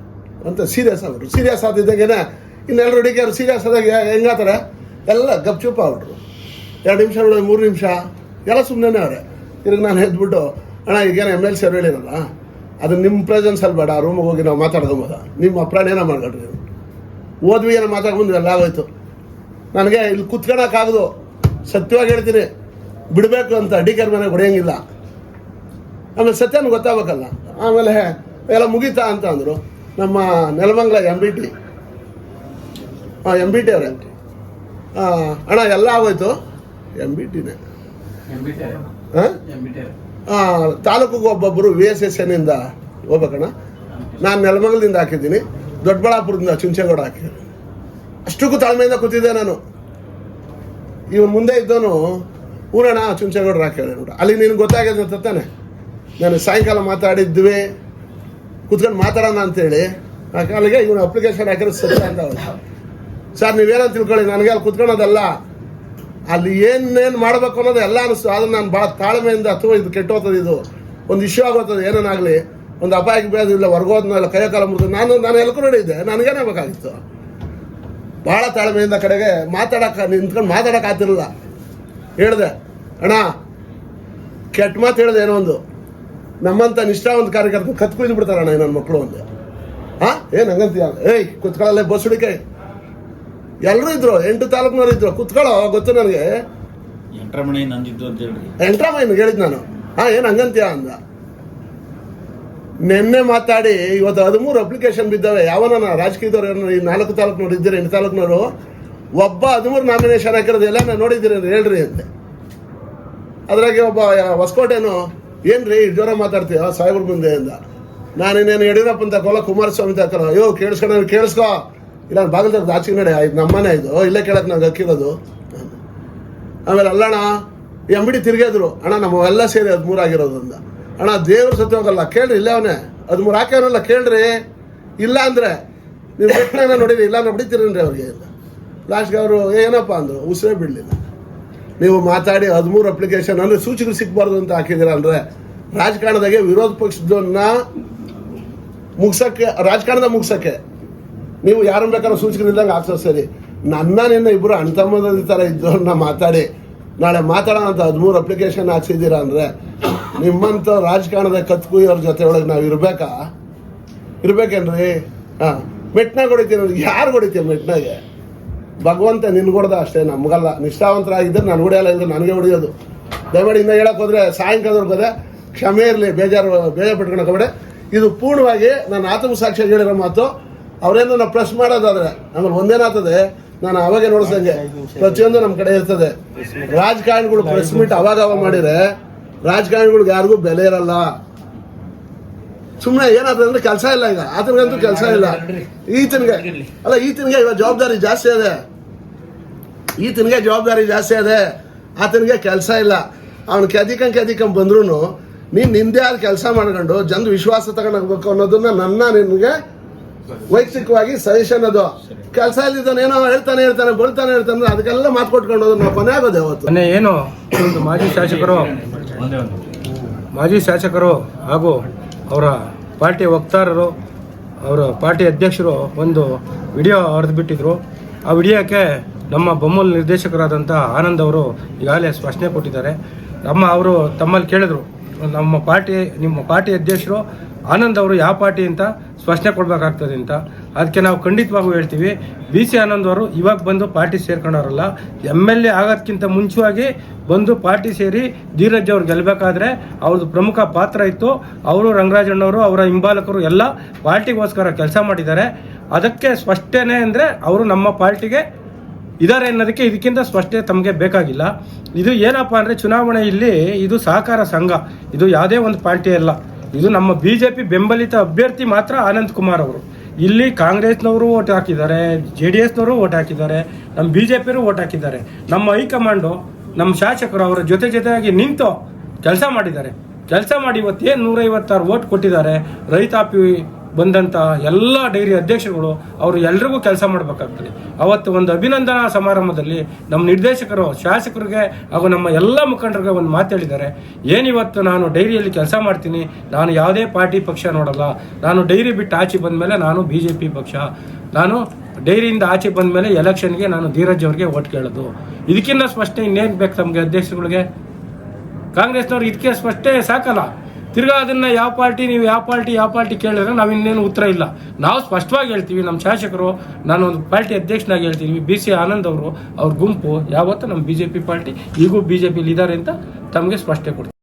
ಅಂತ ಸೀರಿಯಸ್ ಆಗ್ಬಿಟ್ರು ಸೀರಿಯಸ್ ಆದಿದ್ದಾಗೇನೆ ಇನ್ನೆಲ್ಲರೂ ಅವ್ರು ಸೀರಿಯಸ್ ಆದಾಗ ಹೆಂಗಾತಾರೆ ಎಲ್ಲ ಗಪ್ಚುಪ್ ಆಗ್ಬಿಟ್ರು ಎರಡು ನಿಮಿಷ ನೋಡಿ, ಮೂರು ನಿಮಿಷ. ಎಲ್ಲ ಸುಮ್ಮನೆ ಅವರೇ. ತಿರುಗಿ ನಾನು ಎದ್ಬಿಟ್ಟು, ಅಣ್ಣ, ಈಗೇನು ಎಂ ಎಲ್ ಸಿ ಅವ್ರು ಹೇಳಿರಲ್ಲ? ಅದು ನಿಮ್ಮ ಪ್ರೆಸೆನ್ಸಲ್ಲಿ ಬೇಡ. ರೂಮಿಗೆ ಹೋಗಿ ನಾವು ಮಾತಾಡ್ಕೊಂಬೋದ ನಿಮ್ಮ ಅಪ್ರಾಣ ಏನೋ ಮಾಡ್ಕೊಡ್ರಿ ಓದ್ವಿ ಏನೋ ಮಾತಾಡ್ಕೊಂಡು ಎಲ್ಲ ಆಗೋಯ್ತು. ನನಗೆ ಇಲ್ಲಿ ಕುತ್ಕೊಳಕ್ಕಾಗದು ಸತ್ಯವಾಗಿ ಹೇಳ್ತೀನಿ. ಬಿಡಬೇಕು ಅಂತ ಅಡಿಕೆ ಮನೆಗೆ ಹೊಡೆಯಂಗಿಲ್ಲ. ಆಮೇಲೆ ಸತ್ಯನ ಗೊತ್ತಾಗಬೇಕಲ್ಲ. ಆಮೇಲೆ ಎಲ್ಲ ಮುಗೀತಾ ಅಂತ ಅಂದರು. ನಮ್ಮ ನೆಲಮಂಗಲ ಎಂ ಬಿ ಟಿ ಹಾಂ ಎಂ ಬಿ ಟಿ ಅವರೇ. ಅಣ್ಣ ಎಲ್ಲ ಆಗೋಯ್ತು? ಎಂ ಬಿ ಟಿನೇ ಹಾಂ ತಾಲೂಕಿಗೆ ಒಬ್ಬೊಬ್ಬರು ವಿ ಎಸ್ ಎಸ್ ಎನ್ನಿಂದ ಹೋಗ್ಬೇಕಣ್ಣ. ನಾನು ನೆಲಮಂಗಲದಿಂದ ಹಾಕಿದ್ದೀನಿ. ದೊಡ್ಡಬಳ್ಳಾಪುರದಿಂದ ಚುಂಚೇಗೌಡ ಹಾಕಿದ್ದೀನಿ. ಅಷ್ಟಕ್ಕೂ ತಾಳ್ಮೆಯಿಂದ ಕೂತಿದ್ದೆ ನಾನು. ಇವನು ಮುಂದೆ ಇದ್ದವನು ಊರಣ್ಣ ಚುಂಚೇಗೌಡರು ಹಾಕಿ ಅಲ್ಲಿ ನಿನಗೆ ಗೊತ್ತಾಗಿದೆ ತಾನೆ. ನಾನು ಸಾಯಂಕಾಲ ಮಾತಾಡಿದ್ವಿ. ಕೂತ್ಕೊಂಡು ಮಾತಾಡೋಣ ಅಂತೇಳಿ. ಆ ಕಾಲಿಗೆ ಇವನು ಅಪ್ಲಿಕೇಶನ್ ಹಾಕಿದ್ರೆ ಸರಿ ಅಂತ. ಸರ್ ನೀವೇನೋ ತಿಳ್ಕೊಳ್ಳಿ, ನನಗೆ ಅಲ್ಲಿ ಕುತ್ಕೊಳ್ಳೋದಲ್ಲ. ಅಲ್ಲಿ ಏನೇನು ಮಾಡಬೇಕು ಅನ್ನೋದು ಎಲ್ಲ ಅನಿಸ್ತು. ಆದ್ರೆ ನಾನು ಭಾಳ ತಾಳ್ಮೆಯಿಂದ ಅಥವಾ ಇದು ಕೆಟ್ಟೋಗ್ತದೆ ಇದು. ಒಂದು ಇಶ್ಯೂ ಆಗೋತದೆ, ಏನೇನಾಗಲಿ. ಒಂದು ಅಪಾಯಕ್ಕೆ ಬೀಳೋದಿಲ್ಲ ಹೊರಗೋದ್ಮೇಲೆ ಕೈ ಕಾಲ ಮುರಿದು. ನಾನು ನಾನು ಎಲ್ಲಕ್ಕೂ ನೋಡಿದ್ದೆ ನನಗೇನೇ ಬೇಕಾಗಿತ್ತು ಭಾಳ ತಾಳ್ಮೆಯಿಂದ ಕಡೆಗೆ ಮಾತಾಡೋಕೆ, ನಿಂತ್ಕೊಂಡು ಮಾತಾಡಕ್ಕೆ ಆಗ್ತಿರಲಿಲ್ಲ. ಹೇಳಿದೆ, ಅಣ್ಣ, ಕೆಟ್ಟ ಮಾತು ಹೇಳಿದೆ ಏನೋ ಒಂದು. ನಮ್ಮಂಥ ನಿಷ್ಠಾವಂತ ಕಾರ್ಯಕರ್ತ ಕತ್ ಕುಯ್ದು ಬಿಡ್ತಾರಣ್ಣ ನನ್ನ ಮಕ್ಕಳು ಒಂದೇ ಹಾ ಏನು ಹಂಗಂತೀಯ? ಏಯ್ ಕುತ್ಕೊಳ್ಳಲ್ಲ ಬಸ್ ಹುಡುಕೆ. ಎಲ್ಲರೂ ಇದ್ರು ಎಂಟು ತಾಲೂಕಿನವ್ರು ಇದ್ರು. ಕುತ್ಕೊಳ್ಳೋ ಗೊತ್ತು ನನಗೆ? ನಂದಿದ್ದು ಅಂತ ಎಂಟ್ರಾಮಯ್ಯನಿಗೆ ಹೇಳಿದ್ ನಾನು. ಹಾಂ ಏನು ಹಂಗಂತೀಯ ಅಂದ. ನಿನ್ನೆ ಮಾತಾಡಿ ಇವತ್ತು ಹದಿಮೂರು ಅಪ್ಲಿಕೇಶನ್ ಬಿದ್ದಾವೆ. ಯಾವನ ರಾಜಕೀಯದವ್ರು ಏನೋ ಈ ನಾಲ್ಕು ತಾಲೂಕಿನವ್ರು ಇದ್ದೀರಿ ಎಂಟು ತಾಲೂಕಿನವರು? ಒಬ್ಬ ಹದಿಮೂರು ನಾಮಿನೇಷನ್ ಹಾಕಿರೋದು ಎಲ್ಲ ನಾನು ನೋಡಿದ್ದೀರಿ ಹೇಳ್ರಿ ಅಂತೆ ಅದ್ರಾಗೆ ಒಬ್ಬ ಹೊಸಕೋಟೆನು ಏನ್ರಿ? ರೀ ಜ್ವರ ಮಾತಾಡ್ತೀಯ? ಸಾಹೇಬ್ರ ಮುಂದೆ ಅಂದ. ನಾನು ಇನ್ನೇನು ಯಡಿಯೂರಪ್ಪ ಅಂತ ಕೊಲ್ಲ ಕುಮಾರಸ್ವಾಮಿ ತಕ್ಕಲ್ಲ ಅಯ್ಯೋ ಕೇಳಿಸ್ಕೊಂಡ ಕೇಳಿಸ್ಕೊ. ಇಲ್ಲ ಬಾಗಿಲು ತೆಗ್ದು ಆಚೆ ನಡೆ. ಇದು ನಮ್ಮನೆ ಇದು. ಇಲ್ಲೇ ಕೇಳಕ್ಕೆ ನಂಗೆ ಅಕ್ಕಿರೋದು ಆಮೇಲೆ, ಅಲ್ಲಣ್ಣ ಎಂಬಿಡಿ ತಿರುಗಿದ್ರು ಅಣ್ಣ, ನಮ್ಮವೆಲ್ಲ ಸೇರಿ ಹದಿಮೂರು ಆಗಿರೋದು ಅಂದ. ಅಣ್ಣ, ದೇವ್ರ ಸತ್ಯ ಹೋಗಲ್ಲ. ಕೇಳ್ರಿ, ಇಲ್ಲೇ ಅವನೇ. ಹದಿಮೂರು ಹಾಕ್ಯಾವನಲ್ಲ, ಕೇಳ್ರಿ. ಇಲ್ಲ ಅಂದ್ರೆ ನೀವು ಬೆಟ್ಟನ ನೋಡಿರಿ. ಇಲ್ಲ ಅಂದ್ರೆ ಬಿಡ್ತೀರೇನ್ರಿ ಅವ್ರಿಗೆ? ಲಾಸ್ಟ್ಗೆ ಅವರು ಏನಪ್ಪ? ಅಂದರು. ಉಸಿರೇ ಬಿಡಲಿಲ್ಲ. ನೀವು ಮಾತಾಡಿ ಹದಿಮೂರು ಅಪ್ಲಿಕೇಶನ್ ಅಂದರೆ ಸೂಚನೆ ಸಿಗಬಾರ್ದು ಅಂತ ಹಾಕಿದ್ದೀರ ಅಂದರೆ ರಾಜಕಾರಣದಾಗೆ ವಿರೋಧ ಪಕ್ಷದನ್ನ ಮುಗ್ಸಕ್ಕೆ, ರಾಜಕಾರಣದ ಮುಗ್ಸಕ್ಕೆ ನೀವು ಯಾರನ್ನ ಬೇಕಾದ್ರೂ ಸೂಚನೆ ಇಲ್ದಂಗೆ ಹಾಕ್ಸೋ ಸರಿ. ನನ್ನ ನಿನ್ನ ಇಬ್ಬರು ಅಣ್ತಮ್ಮದ ಥರ ಇದ್ದವ್ರನ್ನ ಮಾತಾಡಿ, ನಾಳೆ ಮಾತಾಡೋಣ ಅಂತ ಹದಿಮೂರು ಅಪ್ಲಿಕೇಶನ್ ಹಾಕ್ಸಿದ್ದೀರಾ ಅಂದರೆ ನಿಮ್ಮಂಥ ರಾಜಕಾರಣದ ಕತ್ಕುಯ್ಯೋರ ಜೊತೆ ಒಳಗೆ ನಾವು ಇರಬೇಕಾ? ಇರ್ಬೇಕೇನ್ರಿ? ಹಾಂ ಮೆಟ್ನಾಗ ಹೊಡಿತೀವಿ ಯಾರು ಹೊಡಿತೀವಿ ಮೆಟ್ನಾಗೆ? ಭಗವಂತ ನಿನ್ಗೊಡ್ದ ಅಷ್ಟೇ, ನಮಗಲ್ಲ. ನಿಷ್ಠಾವಂತರಾಗಿದ್ದರೆ ನಾನು ಹೊಡೆಯಲ್ಲ ಇದ್ರೆ ನನಗೆ ಹೊಡೆಯೋದು. ದಯಮಾಡಿ ಇನ್ನ ಹೇಳಕ್ ಹೋದ್ರೆ ಸಾಯಂಕಾಲದವ್ರಿಗೆ ಹೋದೆ. ಕ್ಷಮೆ ಇರಲಿ, ಬೇಜಾರು ಬೇಜಾರು ಪಟ್ಕೊಳಕ್ಕೆ ಇದು ಪೂರ್ಣವಾಗಿ ನಾನು ಸಾಕ್ಷಿ ಹೇಳಿರೋ ಮಾತು. ಅವರೇನು ನಾವು ಪ್ರೆಸ್ ಮಾಡೋದಾದ್ರೆ ನಮ್ಮಲ್ಲಿ ಒಂದೇನಾಗ್ತದೆ ನಾನು ಅವಾಗೆ ನೋಡಿಸ್ದಂಗೆ ಪ್ರತಿಯೊಂದು ನಮ್ಮ ಕಡೆ ಇರ್ತದೆ. ರಾಜಕಾರಣಿಗಳು ಪ್ರೆಸ್ ಮೀಟ್ ಅವಾಗ ಅವಾಗ ಮಾಡಿದ್ರೆ ರಾಜಕಾರಣಿಗಳಿಗೆ ಯಾರಿಗೂ ಬೆಲೆ ಇರಲ್ಲ. ಸುಮ್ಮನೆ ಏನಾದ್ರೆ ಅಂದ್ರೆ ಕೆಲಸ ಇಲ್ಲ ಈಗ. ಆತನಿಗಂತೂ ಕೆಲಸ ಇಲ್ಲ. ಈತನಿಗೆ ಅಲ್ಲ ಈತನಿಗೆ ಇವಾಗ ಜವಾಬ್ದಾರಿ ಜಾಸ್ತಿ ಇದೆ ಈತನಿಗೆ ಜವಾಬ್ದಾರಿ ಜಾಸ್ತಿ ಇದೆ ಆತನಿಗೆ ಕೆಲಸ ಇಲ್ಲ. ಅವನು ಕೆದಿಕಂ ಕೆದಿಕಂ ಬಂದ್ರೂ ನೀನು ನಿಂದೆ ಆದ ಕೆಲಸ ಮಾಡ್ಕೊಂಡು ಜನ ವಿಶ್ವಾಸ ತಗೊಂಡ್ ಹೋಗ್ಬೇಕು ಅನ್ನೋದನ್ನ ನನ್ನ ನಿನಗೆ ವೈಯಕ್ತಿಕವಾಗಿ ಸಜೆಷನ್ ಅದು. ಕೆಲಸ ಇಲ್ಲಿದ್ದಾನೆ ಏನೋ ಹೇಳ್ತಾನೆ ಹೇಳ್ತಾನೆ ಬರ್ತಾನೆ ಹೇಳ್ತಾನೆ ಅದಕ್ಕೆಲ್ಲ ಮಾತು ಕೊಟ್ಕೊಂಡು ಹೋದ್ರೆ ನಾವು ಕೊನೆ ಆಗೋದು ಯಾವತ್ತು. ಮೊನ್ನೆ ಏನು? ಒಂದು ಮಾಜಿ ಶಾಸಕರು ಮಾಜಿ ಶಾಸಕರು ಹಾಗೂ ಅವರ ಪಾರ್ಟಿ ವಕ್ತಾರರು, ಅವರ ಪಾರ್ಟಿ ಅಧ್ಯಕ್ಷರು ಒಂದು ವಿಡಿಯೋ ಹೊಡೆದು ಬಿಟ್ಟಿದ್ರು ಆ ವಿಡಿಯೋಕ್ಕೆ ನಮ್ಮ ಬೊಮ್ಮಲ್ ನಿರ್ದೇಶಕರಾದಂಥ ಆನಂದ್ ಅವರು ಈಗಾಗಲೇ ಸ್ಪಷ್ಟನೆ ಕೊಟ್ಟಿದ್ದಾರೆ. ನಮ್ಮ ಅವರು ತಮ್ಮಲ್ಲಿ ಕೇಳಿದ್ರು ನಮ್ಮ ಪಾರ್ಟಿ, ನಿಮ್ಮ ಪಾರ್ಟಿ ಅಧ್ಯಕ್ಷರು ಆನಂದ್ ಅವರು ಯಾವ ಪಾರ್ಟಿ ಅಂತ ಸ್ಪಷ್ಟನೆ ಕೊಡಬೇಕಾಗ್ತದೆ ಅಂತ. ಅದಕ್ಕೆ ನಾವು ಖಂಡಿತವಾಗೂ ಹೇಳ್ತೀವಿ, ಬಿ ಸಿ ಆನಂದ್ ಅವರು ಇವಾಗ ಬಂದು ಪಾರ್ಟಿ ಸೇರ್ಕೊಂಡವ್ರಲ್ಲ, ಎಂ ಎಲ್ ಎ ಆಗೋದಕ್ಕಿಂತ ಮುಂಚೆಯಾಗಿ ಬಂದು ಪಾರ್ಟಿ ಸೇರಿ ಧೀರಜ್ ಅವ್ರು ಗೆಲ್ಲಬೇಕಾದ್ರೆ ಅವ್ರದ್ದು ಪ್ರಮುಖ ಪಾತ್ರ ಇತ್ತು. ಅವರು ರಂಗರಾಜಣ್ಣವರು ಅವರ ಹಿಂಬಾಲಕರು ಎಲ್ಲ ಪಾರ್ಟಿಗೋಸ್ಕರ ಕೆಲಸ ಮಾಡಿದ್ದಾರೆ. ಅದಕ್ಕೆ ಸ್ಪಷ್ಟನೆ ಅಂದರೆ ಅವರು ನಮ್ಮ ಪಾರ್ಟಿಗೆ ಇದ್ದಾರೆ ಅನ್ನೋದಕ್ಕೆ ಇದಕ್ಕಿಂತ ಸ್ಪಷ್ಟತೆ ತಮಗೆ ಬೇಕಾಗಿಲ್ಲ. ಇದು ಏನಪ್ಪ ಅಂದರೆ ಚುನಾವಣೆ ಇಲ್ಲಿ ಇದು ಸಹಕಾರ ಸಂಘ. ಇದು ಯಾವುದೇ ಒಂದು ಪಾರ್ಟಿ ಅಲ್ಲ. ಇದು ನಮ್ಮ ಬಿ ಜೆ ಪಿ ಬೆಂಬಲಿತ ಅಭ್ಯರ್ಥಿ ಮಾತ್ರ ಆನಂದ್ ಕುಮಾರ್ ಅವರು. ಇಲ್ಲಿ ಕಾಂಗ್ರೆಸ್ನವರು ಓಟ್ ಹಾಕಿದ್ದಾರೆ, ಜೆ ಡಿ ಎಸ್ನವರು ಓಟ್ ಹಾಕಿದ್ದಾರೆ, ನಮ್ಮ ಬಿ ಜೆ ಪಿಯವರು ಓಟ್ ಹಾಕಿದ್ದಾರೆ. ನಮ್ಮ ಹೈಕಮಾಂಡು, ನಮ್ಮ ಶಾಸಕರು ಅವರ ಜೊತೆ ಜೊತೆಯಾಗಿ ನಿಂತು ಕೆಲಸ ಮಾಡಿದ್ದಾರೆ. ಕೆಲಸ ಮಾಡಿ ಇವತ್ತೇನು ನೂರೈವತ್ತಾರು ಓಟ್ ಕೊಟ್ಟಿದ್ದಾರೆ, ರೈತಾಪಿ ಬಂದಂಥ ಎಲ್ಲ ಡೈರಿ ಅಧ್ಯಕ್ಷರುಗಳು ಅವರು ಎಲ್ರಿಗೂ ಕೆಲಸ ಮಾಡಬೇಕಾಗ್ತದೆ. ಅವತ್ತು ಒಂದು ಅಭಿನಂದನಾ ಸಮಾರಂಭದಲ್ಲಿ ನಮ್ಮ ನಿರ್ದೇಶಕರು, ಶಾಸಕರಿಗೆ ಹಾಗೂ ನಮ್ಮ ಎಲ್ಲ ಮುಖಂಡರಿಗೆ ಒಂದು ಮಾತು ಹೇಳಿದ್ದಾರೆ. ಏನಿವತ್ತು ನಾನು ಡೈರಿಯಲ್ಲಿ ಕೆಲಸ ಮಾಡ್ತೀನಿ, ನಾನು ಯಾವುದೇ ಪಾರ್ಟಿ ಪಕ್ಷ ನೋಡಲ್ಲ. ನಾನು ಡೈರಿ ಬಿಟ್ಟು ಆಚೆ ಬಂದ ಮೇಲೆ ನಾನು ಬಿ ಜೆ ಪಿ ಪಕ್ಷ. ನಾನು ಡೈರಿಯಿಂದ ಆಚೆ ಬಂದ ಮೇಲೆ ಎಲೆಕ್ಷನ್ಗೆ ನಾನು ಧೀರಜ್ ಅವರಿಗೆ ಓಟ್ ಕೇಳೋದು. ಇದಕ್ಕಿಂತ ಸ್ಪಷ್ಟನೆ ಇನ್ನೇನು ಬೇಕು ತಮಗೆ ಅಧ್ಯಕ್ಷರುಗಳಿಗೆ? ಕಾಂಗ್ರೆಸ್ನವ್ರು ಇದಕ್ಕೆ ಸ್ಪಷ್ಟೇ ಸಾಕಲ್ಲ. ತಿರ್ಗಾ ಅದನ್ನ ಯಾವ ಪಾರ್ಟಿ, ನೀವು ಯಾವ ಪಾರ್ಟಿ ಯಾವ ಪಾರ್ಟಿ ಕೇಳಿದ್ರೆ ನಾವು ಇನ್ನೇನು ಉತ್ತರ ಇಲ್ಲ. ನಾವು ಸ್ಪಷ್ಟವಾಗಿ ಹೇಳ್ತೀವಿ ನಮ್ಮ ಶಾಸಕರು, ನಾನು ಒಂದು ಪಾರ್ಟಿ ಅಧ್ಯಕ್ಷನಾಗಿ ಹೇಳ್ತೀನಿ ಬಿ ಸಿ ಆನಂದ್ ಅವರು, ಅವ್ರ ಗುಂಪು, ಯಾವತ್ತೂ ನಮ್ಮ ಬಿ ಜೆ ಪಿ ಪಾರ್ಟಿ, ಈಗೂ ಬಿ ಜೆ ಪಿಲಿ ಇದ್ದಾರೆ ಅಂತ ತಮಗೆ ಸ್ಪಷ್ಟ ಕೊಡ್ತೀನಿ.